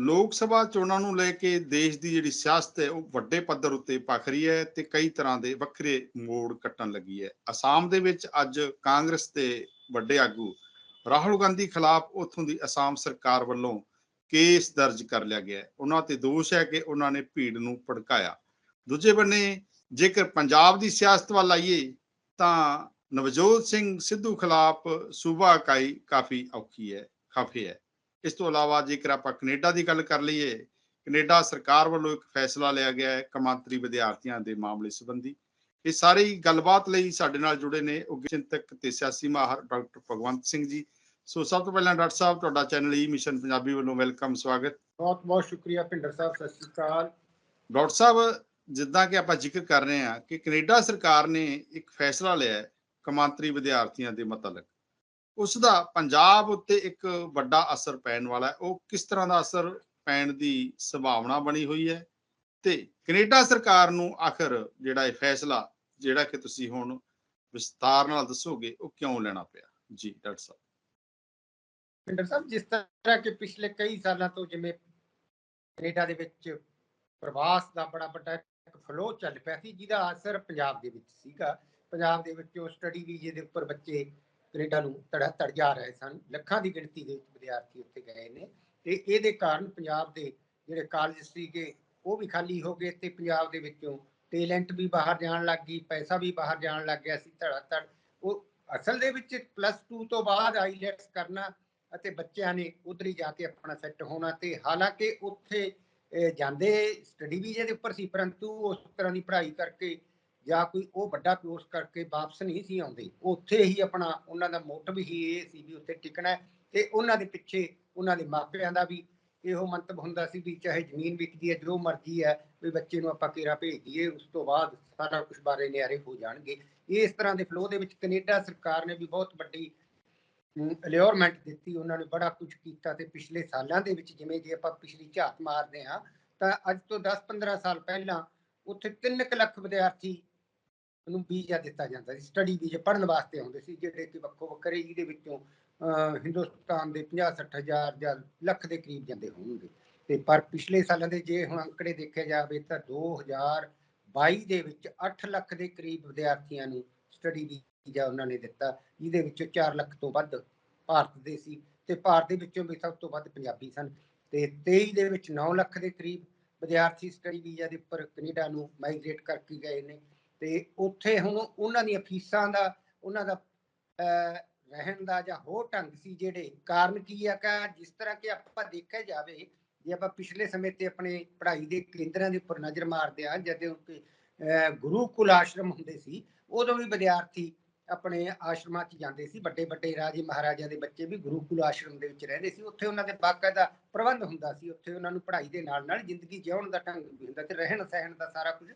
ਲੋਕ ਸਭਾ ਚੋਣਾਂ ਨੂੰ ਲੈ ਕੇ ਦੇਸ਼ ਦੀ ਜਿਹੜੀ ਸਿਆਸਤ ਹੈ, ਉਹ ਵੱਡੇ ਪੱਧਰ ਉੱਤੇ ਭਖ ਰਹੀ ਹੈ ਤੇ ਕਈ ਤਰ੍ਹਾਂ ਦੇ ਵੱਖਰੇ ਮੋੜ ਕੱਟਣ ਲੱਗੀ ਹੈ। ਅਸਾਮ ਦੇ ਵਿੱਚ ਅੱਜ ਕਾਂਗਰਸ ਦੇ ਵੱਡੇ ਆਗੂ ਰਾਹੁਲ ਗਾਂਧੀ ਖਿਲਾਫ ਉੱਥੋਂ ਦੀ ਅਸਾਮ ਸਰਕਾਰ ਵੱਲੋਂ ਕੇਸ ਦਰਜ ਕਰ ਲਿਆ ਗਿਆ ਹੈ। ਉਹਨਾਂ ਤੇ ਦੋਸ਼ ਹੈ ਕਿ ਉਹਨਾਂ ਨੇ ਭੀੜ ਨੂੰ ਭੜਕਾਇਆ। ਦੂਜੇ ਬੰਨੇ, ਜੇਕਰ ਪੰਜਾਬ ਦੀ ਸਿਆਸਤ ਵੱਲ ਆਈਏ, ਤਾਂ ਨਵਜੋਤ ਸਿੰਘ ਸਿੱਧੂ ਖਿਲਾਫ ਸੂਬਾ ਇਕਾਈ ਕਾਫੀ ਔਖੀ ਹੈ ਖਾਫੀ ਹੈ। ਇਸ ਤੋਂ ਇਲਾਵਾ ਜੇਕਰ ਆਪਾਂ ਕੈਨੇਡਾ ਦੀ ਗੱਲ ਕਰ ਲਈਏ ਕੈਨੇਡਾ ਸਰਕਾਰ ਵੱਲੋਂ ਇੱਕ ਫੈਸਲਾ ਲਿਆ ਗਿਆ ਹੈ ਕਮਾਂਤਰੀ ਵਿਦਿਆਰਥੀਆਂ ਦੇ ਮਾਮਲੇ ਸੰਬੰਧੀ। ਇਹ ਸਾਰੀ ਗੱਲਬਾਤ ਲਈ ਸਾਡੇ ਨਾਲ ਜੁੜੇ ਨੇ ਉਗ ਚਿੰਤਕ ਤੇ ਸਿਆਸੀ ਮਾਹਰ ਡਾਕਟਰ ਭਗਵੰਤ ਸਿੰਘ ਜੀ। ਸੋ ਸਭ ਤੋਂ ਪਹਿਲਾਂ ਡਾਕਟਰ ਸਾਹਿਬ ਤੁਹਾਡਾ ਚੈਨਲ ਈ ਮਿਸ਼ਨ ਪੰਜਾਬੀ ਵੱਲੋਂ ਵੈਲਕਮ ਸਵਾਗਤ। ਬਹੁਤ ਬਹੁਤ ਸ਼ੁਕਰੀਆ ਭਿੰਡਰ ਸਾਹਿਬ ਸਤਿ ਸ਼੍ਰੀ ਅਕਾਲ। ਡਾਕਟਰ ਸਾਹਿਬ ਜਿੱਦਾਂ ਕਿ ਆਪਾਂ ਜ਼ਿਕਰ ਕਰ ਰਹੇ ਹਾਂ ਕਿ ਕੈਨੇਡਾ ਸਰਕਾਰ ਨੇ ਇੱਕ ਫੈਸਲਾ ਲਿਆ ਹੈ ਕਮਾਂਤਰੀ ਵਿਦਿਆਰਥੀਆਂ ਦੇ ਮਤਲਬ। ਉਸ ਦਾ ਪੰਜਾਬ ਉੱਤੇ ਇੱਕ ਵੱਡਾ ਅਸਰ ਪੈਣ ਵਾਲਾ ਹੈ। ਉਹ ਕਿਸ ਤਰ੍ਹਾਂ ਦਾ ਅਸਰ ਪੈਣ ਦੀ ਸੰਭਾਵਨਾ ਬਣੀ ਹੋਈ ਹੈ ਤੇ ਕੈਨੇਡਾ ਸਰਕਾਰ ਨੂੰ ਆਖਰ ਜਿਹੜਾ ਇਹ ਫੈਸਲਾ, ਜਿਹੜਾ ਕਿ ਤੁਸੀਂ ਹੁਣ ਵਿਸਤਾਰ ਨਾਲ ਦੱਸੋਗੇ, ਉਹ ਕਿਉਂ ਲੈਣਾ ਪਿਆ? ਜੀ, ਡਾਕਟਰ ਸਾਹਿਬ। ਭਿੰਡਰ ਸਾਹਿਬ, ਜਿਸ ਤਰ੍ਹਾਂ ਕਿ ਪਿਛਲੇ ਕਈ ਸਾਲਾਂ ਤੋਂ ਜਿਵੇਂ ਕੈਨੇਡਾ ਦੇ ਵਿੱਚ ਪ੍ਰਵਾਸ ਦਾ ਬੜਾ ਵੱਡਾ ਇੱਕ ਫਲੋ ਚੱਲ ਪਿਆ ਸੀ, ਜਿਹਦਾ ਅਸਰ ਪੰਜਾਬ ਦੇ ਵਿੱਚ ਸੀਗਾ। ਪੰਜਾਬ ਦੇ ਵਿੱਚ ਉਹ ਸਟੱਡੀ ਵੀਜ਼ੇ ਦੇ ਉੱਪਰ ਬੱਚੇ ਕੈਨੇਡਾ ਨੂੰ ਤੜਾ ਤੜ ਜਾ ਰਹੇ ਸਨ। ਲੱਖਾਂ ਦੀ ਗਿਣਤੀ ਦੇ ਵਿੱਚ ਵਿਦਿਆਰਥੀ ਉੱਥੇ ਗਏ ਨੇ ਤੇ ਇਹਦੇ ਕਾਰਨ ਪੰਜਾਬ ਦੇ ਜਿਹੜੇ ਕਾਲਜ ਸੀਗੇ, ਉਹ ਵੀ ਖਾਲੀ ਹੋ ਗਏ ਤੇ ਪੰਜਾਬ ਦੇ ਵਿੱਚੋਂ ਟੈਲੈਂਟ ਵੀ ਬਾਹਰ ਜਾਣ ਲੱਗ ਗਈ, ਪੈਸਾ ਵੀ ਬਾਹਰ ਜਾਣ ਲੱਗ ਗਿਆ ਸੀ ਧੜਾ ਧੜ। ਉਹ ਅਸਲ ਦੇ ਵਿੱਚ ਪਲੱਸ 2 ਤੋਂ ਬਾਅਦ ਆਈਲੈਟਸ ਕਰਨਾ ਅਤੇ ਬੱਚਿਆਂ ਨੇ ਉਧਰ ਹੀ ਜਾ ਕੇ ਆਪਣਾ ਸੈੱਟ ਹੋਣਾ ਤੇ ਹਾਲਾਂਕਿ ਉੱਥੇ ਜਾਂਦੇ ਸਟੱਡੀ ਵੀਜ਼ੇ ਦੇ ਉੱਪਰ ਸੀ, ਪਰੰਤੂ ਉਸ ਤਰ੍ਹਾਂ ਦੀ ਪੜ੍ਹਾਈ ਕਰਕੇ ਜਾਂ ਕੋਈ ਉਹ ਵੱਡਾ ਕੋਰਸ ਕਰਕੇ ਵਾਪਸ ਨਹੀਂ ਸੀ ਆਉਂਦੇ, ਉੱਥੇ ਹੀ ਆਪਣਾ ਉਹਨਾਂ ਦਾ ਮੋਟਿਵ ਹੀ ਇਹ ਸੀ ਵੀ ਉੱਥੇ ਟਿਕਣਾ ਤੇ ਉਹਨਾਂ ਦੇ ਪਿੱਛੇ ਉਹਨਾਂ ਦੇ ਮਾਪਿਆਂ ਦਾ ਵੀ ਇਹੋ ਮੰਤਵ ਹੁੰਦਾ ਸੀ ਵੀ ਚਾਹੇ ਜ਼ਮੀਨ ਵਿਕਦੀ ਹੈ, ਜੋ ਮਰਜ਼ੀ ਹੈ, ਵੀ ਬੱਚੇ ਨੂੰ ਆਪਾਂ ਕੇਰਾ ਭੇਜ ਦਈਏ, ਉਸ ਤੋਂ ਬਾਅਦ ਸਾਰਾ ਕੁਝ ਬਾਰੇ ਨਿਆਰੇ ਹੋ ਜਾਣਗੇ। ਇਸ ਤਰ੍ਹਾਂ ਦੇ ਫਲੋ ਦੇ ਵਿੱਚ ਕੈਨੇਡਾ ਸਰਕਾਰ ਨੇ ਵੀ ਬਹੁਤ ਵੱਡੀ ਅਲਿਓਰਮੈਂਟ ਦਿੱਤੀ, ਉਹਨਾਂ ਨੇ ਬੜਾ ਕੁਝ ਕੀਤਾ ਤੇ ਪਿਛਲੇ ਸਾਲਾਂ ਦੇ ਵਿੱਚ ਜਿਵੇਂ ਜੇ ਆਪਾਂ ਪਿਛਲੀ ਝਾਤ ਮਾਰਦੇ ਹਾਂ, ਤਾਂ ਅੱਜ ਤੋਂ 10-15 ਸਾਲ ਪਹਿਲਾਂ ਉੱਥੇ 3 ਲੱਖ ਵਿਦਿਆਰਥੀ ਨੂੰ ਵੀਜ਼ਾ ਦਿੱਤਾ ਜਾਂਦਾ ਸੀ। ਸਟੱਡੀ ਵੀਜ਼ਾ ਪੜ੍ਹਨ ਵਾਸਤੇ ਆਉਂਦੇ ਸੀ, ਜਿਹੜੇ ਕਿ ਵੱਖੋ ਵੱਖਰੇ ਜਿਹਦੇ ਵਿੱਚੋਂ ਹਿੰਦੁਸਤਾਨ ਦੇ 50-60 ਹਜ਼ਾਰ ਜਾਂ ਲੱਖ ਦੇ ਕਰੀਬ ਜਾਂਦੇ ਹੋਣਗੇ। ਤੇ ਪਰ ਪਿਛਲੇ ਸਾਲਾਂ ਦੇ ਜੇ ਹੁਣ ਅੰਕੜੇ ਦੇਖਿਆ ਜਾਵੇ ਤਾਂ 2022 ਦੇ ਵਿੱਚ 8 ਲੱਖ ਦੇ ਕਰੀਬ ਵਿਦਿਆਰਥੀਆਂ ਨੂੰ ਸਟੱਡੀ ਵੀਜ਼ਾ ਉਹਨਾਂ ਨੇ ਦਿੱਤਾ। ਜਿਹਦੇ ਵਿੱਚੋਂ 4 ਲੱਖ ਤੋਂ ਵੱਧ ਭਾਰਤ ਦੇ ਸੀ ਤੇ ਭਾਰਤ ਦੇ ਵਿੱਚੋਂ ਵੀ ਸਭ ਤੋਂ ਵੱਧ ਪੰਜਾਬੀ ਸਨ। ਤੇ 23 ਦੇ ਵਿੱਚ 9 ਲੱਖ ਦੇ ਕਰੀਬ ਵਿਦਿਆਰਥੀ ਸਟੱਡੀ ਵੀਜ਼ਾ ਦੇ ਉੱਪਰ ਕੈਨੇਡਾ ਨੂੰ ਮਾਈਗ੍ਰੇਟ ਕਰਕੇ ਗਏ ਨੇ। ਤੇ ਉੱਥੇ ਹੁਣ ਉਹਨਾਂ ਦੀਆਂ ਫੀਸਾਂ ਦਾ, ਉਹਨਾਂ ਦਾ ਰਹਿਣ ਦਾ ਜਾਂ ਹੋਰ ਢੰਗ ਸੀ ਜਿਹੜੇ, ਕਾਰਨ ਕੀ ਆ ਕਿ ਜਿਸ ਤਰ੍ਹਾਂ ਕਿ ਆਪਾਂ ਦੇਖਿਆ ਜਾਵੇ, ਜੇ ਆਪਾਂ ਪਿਛਲੇ ਸਮੇਂ ਤੇ ਆਪਣੇ ਪੜ੍ਹਾਈ ਦੇ ਕੇਂਦਰਾਂ ਦੇ ਉੱਪਰ ਨਜ਼ਰ ਮਾਰਦੇ ਆ ਜਦੋਂ ਕਿ ਗੁਰੂਕੁਲ ਆਸ਼ਰਮ ਹੁੰਦੇ ਸੀ, ਉਦੋਂ ਵੀ ਵਿਦਿਆਰਥੀ ਆਪਣੇ ਆਸ਼ਰਮਾਂ 'ਚ ਜਾਂਦੇ ਸੀ ਵੱਡੇ ਵੱਡੇ ਰਾਜੇ ਮਹਾਰਾਜਿਆਂ ਦੇ ਬੱਚੇ ਵੀ ਗੁਰੂਕੁਲ ਆਸ਼ਰਮ ਦੇ ਵਿੱਚ ਰਹਿੰਦੇ ਸੀ, ਉੱਥੇ ਉਹਨਾਂ ਦੇ ਬਾਕਾਇਦਾ ਪ੍ਰਬੰਧ ਹੁੰਦਾ ਸੀ, ਉੱਥੇ ਉਹਨਾਂ ਨੂੰ ਪੜ੍ਹਾਈ ਦੇ ਨਾਲ ਨਾਲ ਜ਼ਿੰਦਗੀ ਜਿਉਣ ਦਾ ਢੰਗ ਵੀ ਹੁੰਦਾ ਤੇ ਰਹਿਣ ਸਹਿਣ ਦਾ ਸਾਰਾ ਕੁਝ।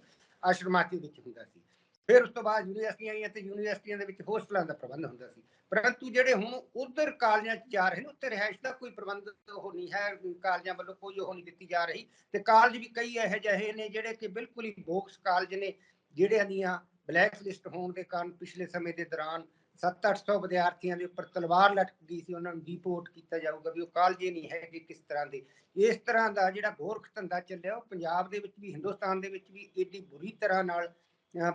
ਆਸ਼ਰਮਾਂ ਵਿੱਚ ਹੁੰਦਾ ਸੀ। ਫਿਰ ਉਸ ਤੋਂ ਬਾਅਦ ਯੂਨੀਵਰਸਿਟੀਆਂ ਆਈਆਂ ਤੇ ਯੂਨੀਵਰਸਿਟੀਆਂ ਦੇ ਵਿੱਚ ਹੋਸਟਲਾਂ ਦਾ ਪ੍ਰਬੰਧ ਹੁੰਦਾ ਸੀ। ਪਰੰਤੂ ਜਿਹੜੇ ਹੁਣ ਉਧਰ ਕਾਲਜਾਂ 'ਚ ਜਾ ਰਹੇ ਨੇ, ਉੱਥੇ ਰਿਹਾਇਸ਼ ਦਾ ਕੋਈ ਪ੍ਰਬੰਧ ਉਹ ਨਹੀਂ ਹੈ, ਕਾਲਜਾਂ ਵੱਲੋਂ ਕੋਈ ਉਹ ਨਹੀਂ ਦਿੱਤੀ ਜਾ ਰਹੀ। ਤੇ ਕਾਲਜ ਵੀ ਕਈ ਇਹੋ ਜਿਹੇ ਨੇ ਜਿਹੜੇ ਕਿ ਬਿਲਕੁਲ ਹੀ ਬੋਕਸ ਕਾਲਜ ਨੇ, ਜਿਹੜਿਆਂ ਦੀਆਂ ਬਲੈਕ ਲਿਸਟ ਹੋਣ ਦੇ ਕਾਰਨ ਪਿਛਲੇ ਸਮੇਂ ਦੇ ਦੌਰਾਨ 7-800 ਵਿਦਿਆਰਥੀਆਂ ਦੇ ਉੱਪਰ ਤਲਵਾਰ ਲਟਕ ਗਈ ਸੀ, ਉਹਨਾਂ ਨੂੰ ਡਿਪੋਰਟ ਕੀਤਾ ਜਾਊਗਾ ਵੀ ਉਹ ਕਾਲਜੇ ਨਹੀਂ ਹੈਗੇ ਕਿਸ ਤਰ੍ਹਾਂ ਦੇ। ਇਸ ਤਰ੍ਹਾਂ ਦਾ ਜਿਹੜਾ ਗੋਰਖ ਧੰਦਾ ਚੱਲਿਆ, ਉਹ ਪੰਜਾਬ ਦੇ ਵਿੱਚ ਵੀ, ਹਿੰਦੁਸਤਾਨ ਦੇ ਵਿੱਚ ਵੀ ਏਡੀ ਬੁਰੀ ਤਰ੍ਹਾਂ ਨਾਲ